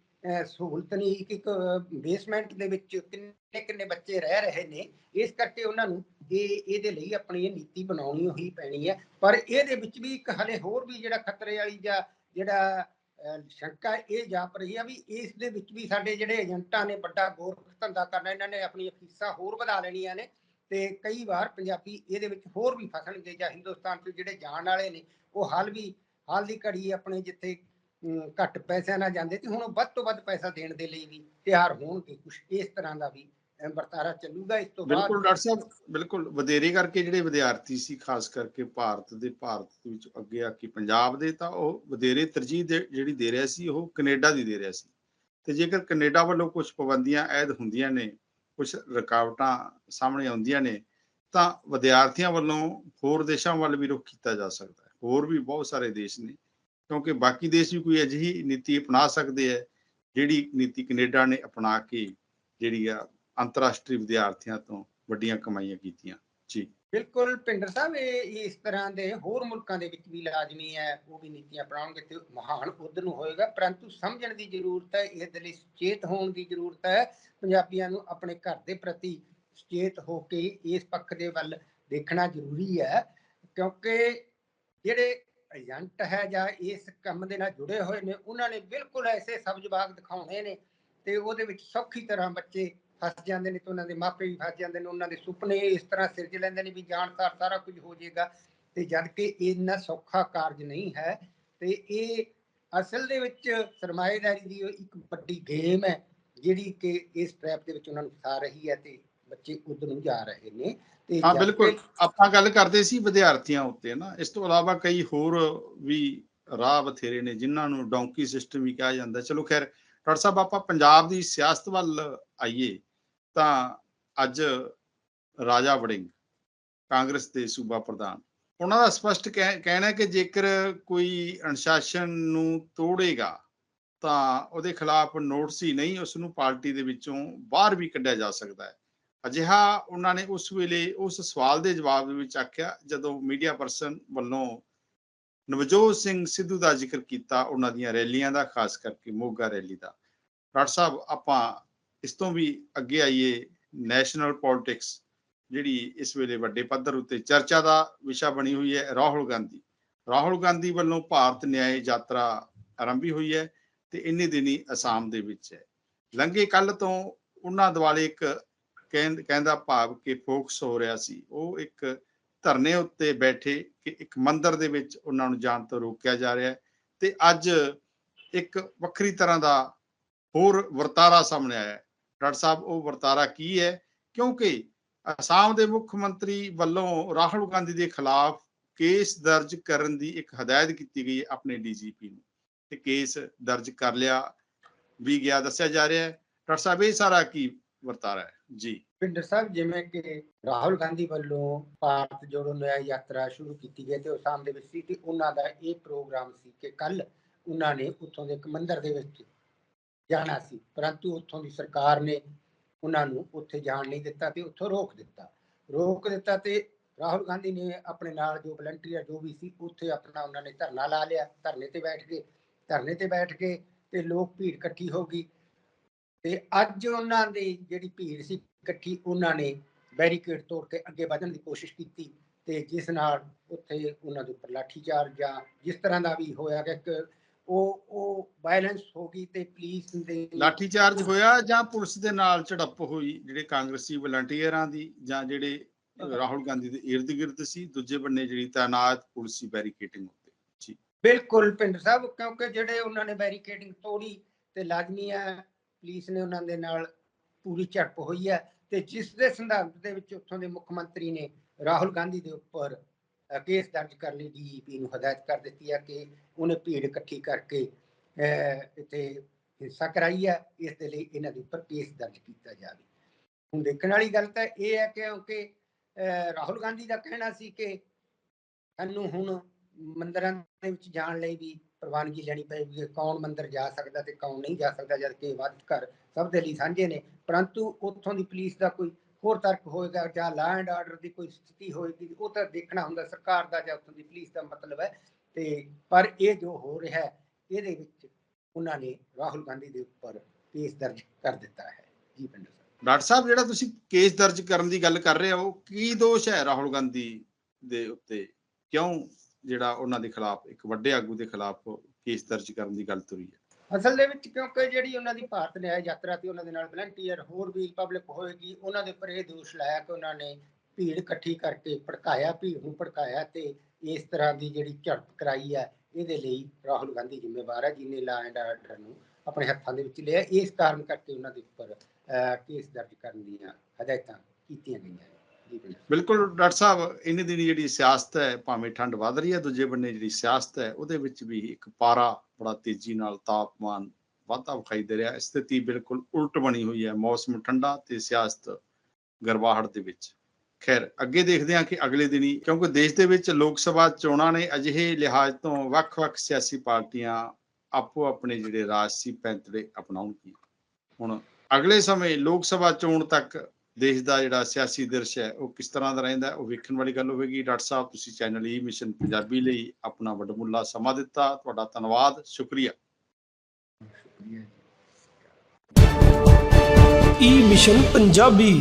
ਸਹੂਲਤ ਨਹੀਂ ਇੱਕ ਇੱਕ ਬੇਸਮੈਂਟ ਦੇ ਵਿੱਚ ਕਿੰਨੇ ਕਿੰਨੇ ਬੱਚੇ ਰਹਿ ਰਹੇ ਨੇ। ਇਸ ਕਰਕੇ ਉਹਨਾਂ ਨੂੰ ਇਹ ਇਹਦੇ ਲਈ ਆਪਣੀ ਇਹ ਨੀਤੀ ਬਣਾਉਣੀ ਹੋਈ ਪੈਣੀ ਹੈ। ਪਰ ਇਹਦੇ ਵਿੱਚ ਵੀ ਇੱਕ ਹਲੇ ਹੋਰ ਵੀ ਜਿਹੜਾ ਖਤਰੇ ਵਾਲੀ ਜਾਂ ਜਿਹੜਾ ਸ਼ੰਕਾ ਇਹ ਜਾਪ ਰਹੀ ਆ ਵੀ ਇਸ ਦੇ ਵਿੱਚ ਵੀ ਸਾਡੇ ਜਿਹੜੇ ਏਜੰਟਾਂ ਨੇ ਵੱਡਾ ਗੋਰਖ ਧੰਦਾ ਕਰਨਾ, ਇਹਨਾਂ ਨੇ ਆਪਣੀਆਂ ਫੀਸਾਂ ਹੋਰ ਵਧਾ ਲੈਣੀਆਂ ਨੇ ਤੇ ਕਈ ਵਾਰ ਪੰਜਾਬੀ ਇਹਦੇ ਵਿੱਚ ਹੋਰ ਵੀ ਫਸਣਗੇ ਜਾਂ ਹਿੰਦੁਸਤਾਨ ਤੋਂ ਜਿਹੜੇ ਜਾਣ ਵਾਲੇ ਨੇ, ਉਹ ਹਾਲ ਵੀ, ਹਾਲ ਦੀ ਘੜੀ ਆਪਣੇ ਜਿੱਥੇ ਘੱਟ ਪੈਸਿਆਂ ਨਾਲ ਜਾਂਦੇ ਤੇ ਹੁਣ ਵੱਧ ਤੋਂ ਵੱਧ ਪੈਸਾ ਦੇਣ ਦੇ ਲਈ ਵੀ ਤਿਆਰ ਹੋਣਗੇ ਕੁਝ ਇਸ ਤਰ੍ਹਾਂ ਦਾ ਵੀ ਵਰਤਾਰਾ ਚੱਲੂਗਾ, ਇਸ ਤੋਂ ਬਿਲਕੁਲ ਡਾਕਟਰ ਸਾਹਿਬ, ਬਿਲਕੁਲ ਵਧੇਰੇ ਕਰਕੇ ਜਿਹੜੇ ਵਿਦਿਆਰਥੀ ਸੀ, ਖਾਸ ਕਰਕੇ ਭਾਰਤ ਦੇ, ਭਾਰਤ ਵਿੱਚ ਅੱਗੇ ਆ ਕੇ ਪੰਜਾਬ ਦੇ, ਤਾਂ ਉਹ ਵਧੇਰੇ ਤਰਜੀਹ ਦੇ, ਜਿਹੜੀ ਦੇ ਰਿਹਾ ਸੀ, ਉਹ ਕੈਨੇਡਾ ਦੀ ਦੇ ਰਿਹਾ ਸੀ। ਤੇ ਜੇਕਰ ਕੈਨੇਡਾ ਵੱਲੋਂ ਕੁਝ ਪਾਬੰਦੀਆਂ ਐਦ ਹੁੰਦੀਆਂ ਨੇ ਕੁਝ ਰੁਕਾਵਟਾਂ ਸਾਹਮਣੇ ਆਉਂਦੀਆਂ ਨੇ, ਤਾਂ ਵਿਦਿਆਰਥੀਆਂ ਵੱਲੋਂ ਹੋਰ ਦੇਸ਼ਾਂ ਵੱਲ ਵੀ ਰੁਖ ਕੀਤਾ ਜਾ ਸਕਦਾ ਹੈ। ਹੋਰ ਵੀ ਬਹੁਤ ਸਾਰੇ ਦੇਸ਼ ਨੇ, ਕਿਉਂਕਿ ਬਾਕੀ ਦੇਸ਼ ਵੀ ਕੋਈ ਅਜਿਹੀ ਨੀਤੀ ਅਪਣਾ ਸਕਦੇ ਹੈ, ਜਿਹੜੀ ਨੀਤੀ ਕੈਨੇਡਾ ਨੇ ਅਪਣਾ ਕੇ ਜਿਹੜੀ ਆ ਅੰਤਰਰਾਸ਼ਟਰੀ ਵਿਦਿਆਰਥੀਆਂ ਤੋਂ ਵੱਡੀਆਂ ਕਮਾਈਆਂ ਕੀਤੀਆਂ। ਜੀ। ਬਿਲਕੁਲ ਪਿੰਡਰ ਸਾਹਿਬ, ਇਹ ਇਸ ਤਰ੍ਹਾਂ ਦੇ ਹੋਰ ਮੁਲਕਾਂ ਦੇ ਵਿੱਚ ਵੀ ਲਾਜ਼ਮੀ ਹੈ, ਉਹ ਵੀ ਨੀਤੀਆਂ ਅਪਣਾਉਣਗੇ ਤੇ ਮਹਾਨ ਉਧਰ ਨੂੰ ਹੋਏਗਾ। ਪਰੰਤੂ ਸਮਝਣ ਦੀ ਜ਼ਰੂਰਤ ਹੈ ਇਸ ਦੇ ਲਈ ਸੁਚੇਤ ਹੋਣ ਦੀ ਜ਼ਰੂਰਤ ਹੈ। ਪੰਜਾਬੀਆਂ ਨੂੰ ਆਪਣੇ ਘਰ ਦੇ ਪ੍ਰਤੀ ਸੁਚੇਤ ਹੋ ਕੇ ਇਸ ਪੱਖ ਦੇ ਵੱਲ ਦੇਖਣਾ ਜ਼ਰੂਰੀ ਹੈ, ਕਿਉਂਕਿ ਜਿਹੜੇ ਏਜੰਟ ਹੈ ਜਾਂ ਇਸ ਕੰਮ ਦੇ ਨਾਲ ਜੁੜੇ ਹੋਏ ਨੇ, ਉਹਨਾਂ ਨੇ ਬਿਲਕੁਲ ਐਸੇ ਸਬਜ਼ ਬਾਗ ਦਿਖਾਉਣੇ ਨੇ ਤੇ ਉਹਦੇ ਵਿੱਚ ਸੌਖੀ ਤਰ੍ਹਾਂ ਬੱਚੇ ਫਸ ਜਾਂਦੇ ਨੇ ਤੇ ਉਹਨਾਂ ਦੇ ਮਾਪੇ ਵੀ ਫਸ ਜਾਂਦੇ ਨੇ ਉਹਨਾਂ ਦੇ ਸੁਪਨੇ ਇਸ ਤਰ੍ਹਾਂ ਸਿਰਜ ਲੈਂਦੇ ਨੇ ਵੀ ਜਾਣਕਾਰ ਸਾਰਾ ਕੁਝ ਹੋ ਜਾਏਗਾ। ਤੇ ਜਦ ਕਿ ਇੰਨਾ ਸੌਖਾ ਕਾਰਜ ਨਹੀਂ ਹੈ ਤੇ ਇਹ ਅਸਲ ਦੇ ਵਿੱਚ ਸਰਮਾਏਦਾਰੀ ਦੀ ਇੱਕ ਵੱਡੀ ਗੇਮ ਹੈ ਜਿਹੜੀ ਕਿ ਇਸ ਟ੍ਰੈਪ ਦੇ ਵਿੱਚ ਉਹਨਾਂ ਨੂੰ ਫਸਾ ਰਹੀ ਹੈ ਤੇ ਬੱਚੇ ਉਧਰ ਨੂੰ ਜਾ ਰਹੇ ਨੇ। ਤੇ ਹਾਂ ਬਿਲਕੁਲ। ਆਪਾਂ ਗੱਲ ਕਰਦੇ ਸੀ ਵਿਦਿਆਰਥੀਆਂ ਉੱਤੇ ਨਾ ਇਸ ਤੋਂ ਇਲਾਵਾ ਕਈ ਹੋਰ ਵੀ ਰਾਹ ਬਥੇਰੇ ਨੇ ਜਿਨ੍ਹਾਂ ਨੂੰ ਡੌਂਕੀ ਸਿਸਟਮ ਵੀ ਕਿਹਾ ਜਾਂਦਾ। ਚਲੋ ਖੈਰ ਡਾਕਟਰ ਸਾਹਿਬ ਆਪਾਂ ਪੰਜਾਬ ਦੀ ਸਿਆਸਤ ਵੱਲ ਆਈਏ। ਤਾਂ ਅੱਜ ਰਾਜਾ ਵੜਿੰਗ, ਕਾਂਗਰਸ ਦੇ ਸੂਬਾ ਪ੍ਰਧਾਨ। ਉਹਨਾਂ ਦਾ ਸਪਸ਼ਟ ਕਹਿ- ਕਹਿਣਾ ਹੈ ਕਿ ਜੇਕਰ ਕੋਈ ਅਨੁਸ਼ਾਸਨ ਨੂੰ ਤੋੜੇਗਾ, ਤਾਂ ਉਹਦੇ ਖਿਲਾਫ ਨੋਟਿਸ ਹੀ ਨਹੀਂ, ਉਸ ਨੂੰ ਪਾਰਟੀ ਦੇ ਵਿੱਚੋਂ ਬਾਹਰ ਵੀ ਕੱਢਿਆ ਜਾ ਸਕਦਾ ਹੈ। ਅਜਿਹਾ ਉਹਨਾਂ ਨੇ ਉਸ ਵੇਲੇ ਉਸ ਸਵਾਲ ਦੇ ਜਵਾਬ ਦੇ ਵਿੱਚ ਆਖਿਆ, ਜਦੋਂ ਮੀਡੀਆ ਪਰਸਨ ਵੱਲੋਂ ਨਵਜੋਤ ਸਿੰਘ ਸਿੱਧੂ ਦਾ ਜ਼ਿਕਰ ਕੀਤਾ ਉਹਨਾਂ ਦੀਆਂ ਰੈਲੀਆਂ ਦਾ, ਖਾਸ ਕਰਕੇ ਮੋਗਾ ਰੈਲੀ ਦਾ। ਡਾਕਟਰ ਸਾਹਿਬ, ਆਪਾਂ ਇਸ ਤੋਂ ਵੀ ਅੱਗੇ ਆਈਏ ਨੈਸ਼ਨਲ ਪੋਲਿਟਿਕਸ ਜਿਹੜੀ ਇਸ ਵੇਲੇ ਵੱਡੇ ਪੱਧਰ ਉੱਤੇ ਚਰਚਾ ਦਾ ਵਿਸ਼ਾ ਬਣੀ ਹੋਈ ਹੈ, ਰਾਹੁਲ ਗਾਂਧੀ। ਰਾਹੁਲ ਗਾਂਧੀ ਵੱਲੋਂ ਭਾਰਤ ਨਿਆਏ ਯਾਤਰਾ ਆਰੰਭੀ ਹੋਈ ਹੈ ਤੇ ਇੰਨੇ ਦਿਨੀ ਅਸਾਮ ਦੇ ਵਿੱਚ ਹੈ। ਲੰਘੇ ਕੱਲ ਤੋਂ ਉਹਨਾਂ ਦੁਆਲੇ ਇੱਕ ਕਹਿੰ- ਕਹਿੰਦਾ ਭਾਵ ਕਿ ਫੋਕਸ ਹੋ ਰਿਹਾ ਸੀ। ਉਹ ਇੱਕ ਧਰਨੇ ਉੱਤੇ ਬੈਠੇ ਕਿ ਇੱਕ ਮੰਦਰ ਦੇ ਵਿੱਚ ਉਹਨਾਂ ਨੂੰ ਜਾਣ ਤੋਂ ਰੋਕਿਆ ਜਾ ਰਿਹਾ ਹੈ ਤੇ ਅੱਜ ਇੱਕ ਵੱਖਰੀ ਤਰ੍ਹਾਂ ਦਾ ਹੋਰ ਵਰਤਾਰਾ ਸਾਹਮਣੇ ਆਇਆ ਡਾਕਟਰ ਸਾਹਿਬ, ਉਹ ਵਰਤਾਰਾ ਕੀ ਹੈ? ਕਿਉਂਕਿ ਅਸਾਮ ਦੇ ਮੁੱਖ ਮੰਤਰੀ ਵੱਲੋਂ ਰਾਹੁਲ ਗਾਂਧੀ ਦੇ ਖਿਲਾਫ ਕੇਸ ਦਰਜ ਕਰਨ ਦੀ ਇੱਕ ਹਦਾਇਤ ਕੀਤੀ ਗਈ ਆਪਣੇ ਡੀਜੀਪੀ ਨੂੰ ਤੇ ਕੇਸ ਦਰਜ ਕਰ ਲਿਆ ਵੀ ਗਿਆ, ਦੱਸਿਆ ਜਾ ਰਿਹਾ ਹੈ। ਡਾਕਟਰ ਸਾਹਿਬ, ਇਹ ਸਾਰਾ ਕੀ ਵਰਤਾਰਾ ਹੈ? ਜੀ। ਪਿੰਡਰ ਸਾਹਿਬ, ਜਿਵੇਂ ਕਿ ਰਾਹੁਲ ਗਾਂਧੀ ਵੱਲੋਂ ਭਾਰਤ ਜੋੜੋ ਨਿਆਂ ਯਾਤਰਾ ਸ਼ੁਰੂ ਕੀਤੀ ਗਈ ਤੇ ਅਸਾਮ ਦੇ ਵਿੱਚ ਸੀ ਤੇ ਉਹਨਾਂ ਦਾ ਇਹ ਪ੍ਰੋਗਰਾਮ ਸੀ ਕਿ ਕੱਲ ਉਹਨਾਂ ਨੇ ਉੱਥੋਂ ਦੇ ਇੱਕ ਮੰਦਿਰ ਦੇ ਵਿੱਚ ਜਾਣਾ ਸੀ। ਪਰੰਤੂ ਉੱਥੋਂ ਦੀ ਸਰਕਾਰ ਨੇ ਉਹਨਾਂ ਨੂੰ ਉੱਥੇ ਜਾਣ ਨਹੀਂ ਦਿੱਤਾ ਤੇ ਉੱਥੋਂ ਰੋਕ ਦਿੱਤਾ। ਰੋਕ ਦਿੱਤਾ ਤੇ ਰਾਹੁਲ ਗਾਂਧੀ ਨੇ ਆਪਣੇ ਨਾਲ ਜੋ ਵਲੰਟੀਅਰ ਜੋ ਵੀ ਸੀ, ਉੱਥੇ ਆਪਣਾ ਉਹਨਾਂ ਨੇ ਧਰਨਾ ਲਾ ਲਿਆ। ਧਰਨੇ ਤੇ ਬੈਠ ਗਏ। ਧਰਨੇ ਤੇ ਬੈਠ ਕੇ ਤੇ ਲੋਕ ਭੀੜ ਇਕੱਠੀ ਹੋ ਗਈ। ਤੇ ਅੱਜ ਉਹਨਾਂ ਦੀ ਜਿਹੜੀ ਭੀੜ ਸੀ ਇਕੱਠੀ ਉਹਨਾਂ ਨੇ ਬੈਰੀਕੇਡ ਤੋੜ ਕੇ ਅੱਗੇ ਵਧਣ ਦੀ ਕੋਸ਼ਿਸ਼ ਕੀਤੀ ਤੇ ਜਿਸ ਨਾਲ ਉੱਥੇ ਉਹਨਾਂ ਦੇ ਉੱਪਰ ਲਾਠੀਚਾਰਜ ਜਾਂ ਜਿਸ ਤਰ੍ਹਾਂ ਦਾ ਵੀ ਹੋਇਆ ਕਿ ਉਹ ਉਹ ਵਾਇਲੈਂਸ ਹੋ ਗਈ ਤੇ ਪੁਲਿਸ ਦੇ ਲਾਠੀ ਚਾਰਜ ਹੋਇਆ ਜਾਂ ਪੁਲਿਸ ਦੇ ਨਾਲ ਝੜਪ ਹੋਈ ਜਿਹੜੇ ਕਾਂਗਰਸੀ ਵਲੰਟੀਅਰਾਂ ਦੀ ਜਾਂ ਜਿਹੜੇ ਰਾਹੁਲ ਗਾਂਧੀ ਦੇ ਇਰਦ ਗਿਰਦ ਸੀ ਦੂਜੇ ਬੰਨੇ ਜਿਹੜੀ ਤਾਇਨਾਤ ਪੁਲਿਸੀ ਬੈਰੀਕੇਡਿੰਗ ਉੱਤੇ। ਬਿਲਕੁਲ ਪਿੰਡ ਸਾਹਿਬ ਕਿਉਂਕਿ ਜਿਹੜੇ ਉਹਨਾਂ ਨੇ ਬੈਰੀਕੇਡਿੰਗ ਤੋੜੀ ਤੇ ਲਾਜ਼ਮੀ ਹੈ ਪੁਲਿਸ ਨੇ ਉਹਨਾਂ ਦੇ ਨਾਲ ਪੂਰੀ ਝੜਪ ਹੋਈ ਹੈ ਤੇ ਜਿਸ ਦੇ ਸੰਦਰਭ ਦੇ ਵਿੱਚ ਉੱਥੋਂ ਦੇ ਮੁੱਖ ਮੰਤਰੀ ਨੇ ਰਾਹੁਲ ਗਾਂਧੀ ਦੇ ਉੱਪਰ ਕੇਸ ਦਰਜ ਕਰਨ ਲਈ ਡੀਜੀਪੀ ਨੂੰ ਹਦਾਇਤ ਕਰ ਦਿੱਤੀ ਹੈ ਕਿ ਉਹਨੇ ਭੀੜ ਇਕੱਠੀ ਕਰਕੇ ਇੱਥੇ ਹਿੰਸਾ ਕਰਾਈ ਹੈ ਇਸ ਦੇ ਲਈ ਇਹਨਾਂ ਦੇ ਉੱਪਰ ਕੇਸ ਦਰਜ ਕੀਤਾ ਜਾਵੇ। ਹੁਣ ਦੇਖਣ ਵਾਲੀ ਗੱਲ ਤਾਂ ਇਹ ਹੈ ਕਿਉਂਕਿ ਰਾਹੁਲ ਗਾਂਧੀ ਦਾ ਕਹਿਣਾ ਸੀ ਕਿ ਸਾਨੂੰ ਹੁਣ ਮੰਦਰਾਂ ਦੇ ਵਿੱਚ ਜਾਣ ਲਈ ਵੀ ਪ੍ਰਵਾਨਗੀ ਲੈਣੀ ਪਏਗੀ ਕੌਣ ਮੰਦਰ ਜਾ ਸਕਦਾ ਤੇ ਕੌਣ ਨਹੀਂ ਜਾ ਸਕਦਾ ਜਦ ਕਿ ਵੱਧ ਘਰ ਸਭ ਦੇ ਲਈ ਸਾਂਝੇ ਨੇ, ਪਰੰਤੂ ਉੱਥੋਂ ਦੀ ਪੁਲਿਸ ਦਾ ਕੋਈ ਹੋਰ ਤਰਕ ਹੋਏਗਾ ਜਾਂ ਲਾ ਐਂਡ ਆਰਡਰ ਦੀ ਕੋਈ ਸਥਿਤੀ ਹੋਏਗੀ, ਉਹ ਤਾਂ ਦੇਖਣਾ ਹੁੰਦਾ, ਸਰਕਾਰ ਦਾ ਜਾਂ ਉੱਥੋਂ ਦੀ ਪੁਲਿਸ ਦਾ ਮਤਲਬ ਹੈ। ਤੇ ਪਰ ਇਹ ਜੋ ਹੋ ਰਿਹਾ ਹੈ, ਇਹਦੇ ਵਿੱਚ ਉਹਨਾਂ ਨੇ ਰਾਹੁਲ ਗਾਂਧੀ ਦੇ ਉੱਪਰ ਕੇਸ ਦਰਜ ਕਰ ਦਿੱਤਾ ਹੈ। ਜੀ ਪਿੰਡਰ ਸਾਹਿਬ। ਡਾਕਟਰ ਸਾਹਿਬ, ਜਿਹੜਾ ਤੁਸੀਂ ਕੇਸ ਦਰਜ ਕਰਨ ਦੀ ਗੱਲ ਕਰ ਰਹੇ ਹੋ, ਕੀ ਦੋਸ਼ ਹੈ ਰਾਹੁਲ ਗਾਂਧੀ ਦੇ ਉੱਤੇ? ਕਿਉਂ ਜਿਹੜਾ ਉਹਨਾਂ ਦੇ ਖਿਲਾਫ, ਇੱਕ ਵੱਡੇ ਆਗੂ ਦੇ ਖਿਲਾਫ ਕੇਸ ਦਰਜ ਕਰਨ ਦੀ ਗੱਲ ਤੁਰੀ ਹੈ? ਅਸਲ ਦੇ ਵਿੱਚ ਕਿਉਂਕਿ ਜਿਹੜੀ ਉਹਨਾਂ ਦੀ ਭਾਰਤ ਨਿਆਂ ਯਾਤਰਾ ਤੇ ਉਹਨਾਂ ਦੇ ਨਾਲ ਵਲੰਟੀਅਰ ਹੋਰ ਵੀ ਪਬਲਿਕ ਹੋਏਗੀ, ਉਹਨਾਂ ਦੇ ਉੱਪਰ ਇਹ ਦੋਸ਼ ਲਾਇਆ ਕਿ ਉਹਨਾਂ ਨੇ ਭੀੜ ਇਕੱਠੀ ਕਰਕੇ ਭੜਕਾਇਆ, ਭੀੜ ਨੂੰ ਭੜਕਾਇਆ ਤੇ ਇਸ ਤਰ੍ਹਾਂ ਦੀ ਜਿਹੜੀ ਝੜਪ ਕਰਾਈ ਹੈ, ਇਹਦੇ ਲਈ ਰਾਹੁਲ ਗਾਂਧੀ ਜ਼ਿੰਮੇਵਾਰ ਹੈ, ਜਿਹਨੇ ਲਾ ਐਂਡ ਆਰਡਰ ਨੂੰ ਆਪਣੇ ਹੱਥਾਂ ਦੇ ਵਿੱਚ ਲਿਆ। ਇਸ ਕਾਰਨ ਕਰਕੇ ਉਹਨਾਂ ਦੇ ਉੱਪਰ ਕੇਸ ਦਰਜ ਕਰਨ ਦੀਆਂ ਹਦਾਇਤਾਂ ਕੀਤੀਆਂ ਗਈਆਂ ਬਿਲਕੁਲ, ਡਾਕਟਰ ਸਾਹਿਬ ਇਹਨੇ ਦਿਨ ਜਿਹੜੀ ਸਿਆਸਤ ਹੈ, ਭਾਵੇਂ ਠੰਡ ਵੱਧ ਰਹੀ ਹੈ, ਦੂਜੇ ਬੰਨੇ ਜਿਹੜੀ ਸਿਆਸਤ ਹੈ, ਉਹਦੇ ਵਿੱਚ ਵੀ ਇੱਕ ਪਾਰਾ ਬੜਾ ਤੇਜ਼ੀ ਨਾਲ ਤਾਪਮਾਨ ਵਾਧਾ ਵਿਖਾਈ ਦੇ ਰਿਹਾ ਸਥਿਤੀ ਬਿਲਕੁਲ ਉਲਟ ਬਣੀ ਹੋਈ ਹੈ, ਮੌਸਮ ਠੰਡਾ ਤੇ ਸਿਆਸਤ ਗਰਵਾਹਟ ਦੇ ਵਿੱਚ। ਖੈਰ, ਅੱਗੇ ਦੇਖਦੇ ਹਾਂ ਕਿ ਅਗਲੇ ਦਿਨੀ ਕਿਉਂਕਿ ਦੇਸ਼ ਦੇ ਵਿੱਚ ਲੋਕ ਸਭਾ ਚੋਣਾਂ ਨੇ ਅਜਿਹੇ ਲਿਹਾਜ਼ ਤੋਂ ਵੱਖ-ਵੱਖ ਸਿਆਸੀ ਪਾਰਟੀਆਂ ਆਪੋ ਆਪਣੇ ਜਿਹੜੇ ਰਾਜਸੀ ਪੈਂਤੜੇ ਅਪਣਾਉਣਗੀਆਂ। ਹੁਣ ਅਗਲੇ ਸਮੇਂ ਲੋਕ ਸਭਾ ਚੋਣ ਤੱਕ ਦੇਸ਼ ਦਾ ਜਿਹੜਾ ਸਿਆਸੀ ਦ੍ਰਿਸ਼ ਹੈ, ਉਹ ਕਿਸ ਤਰ੍ਹਾਂ ਦਾ ਰਹਿੰਦਾ ਉਹ ਵੇਖਣ ਵਾਲੀ ਗੱਲ ਹੋਵੇਗੀ। ਡਾਕਟਰ ਸਾਹਿਬ, ਤੁਸੀਂ ਚੈਨਲ ਈ ਮਿਸ਼ਨ ਪੰਜਾਬੀ ਲਈ ਆਪਣਾ ਵੱਡਮੁੱਲਾ ਸਮਾਂ ਦਿੱਤਾ। ਤੁਹਾਡਾ ਧੰਨਵਾਦ, ਸ਼ੁਕਰੀਆ। E mission Punjabi.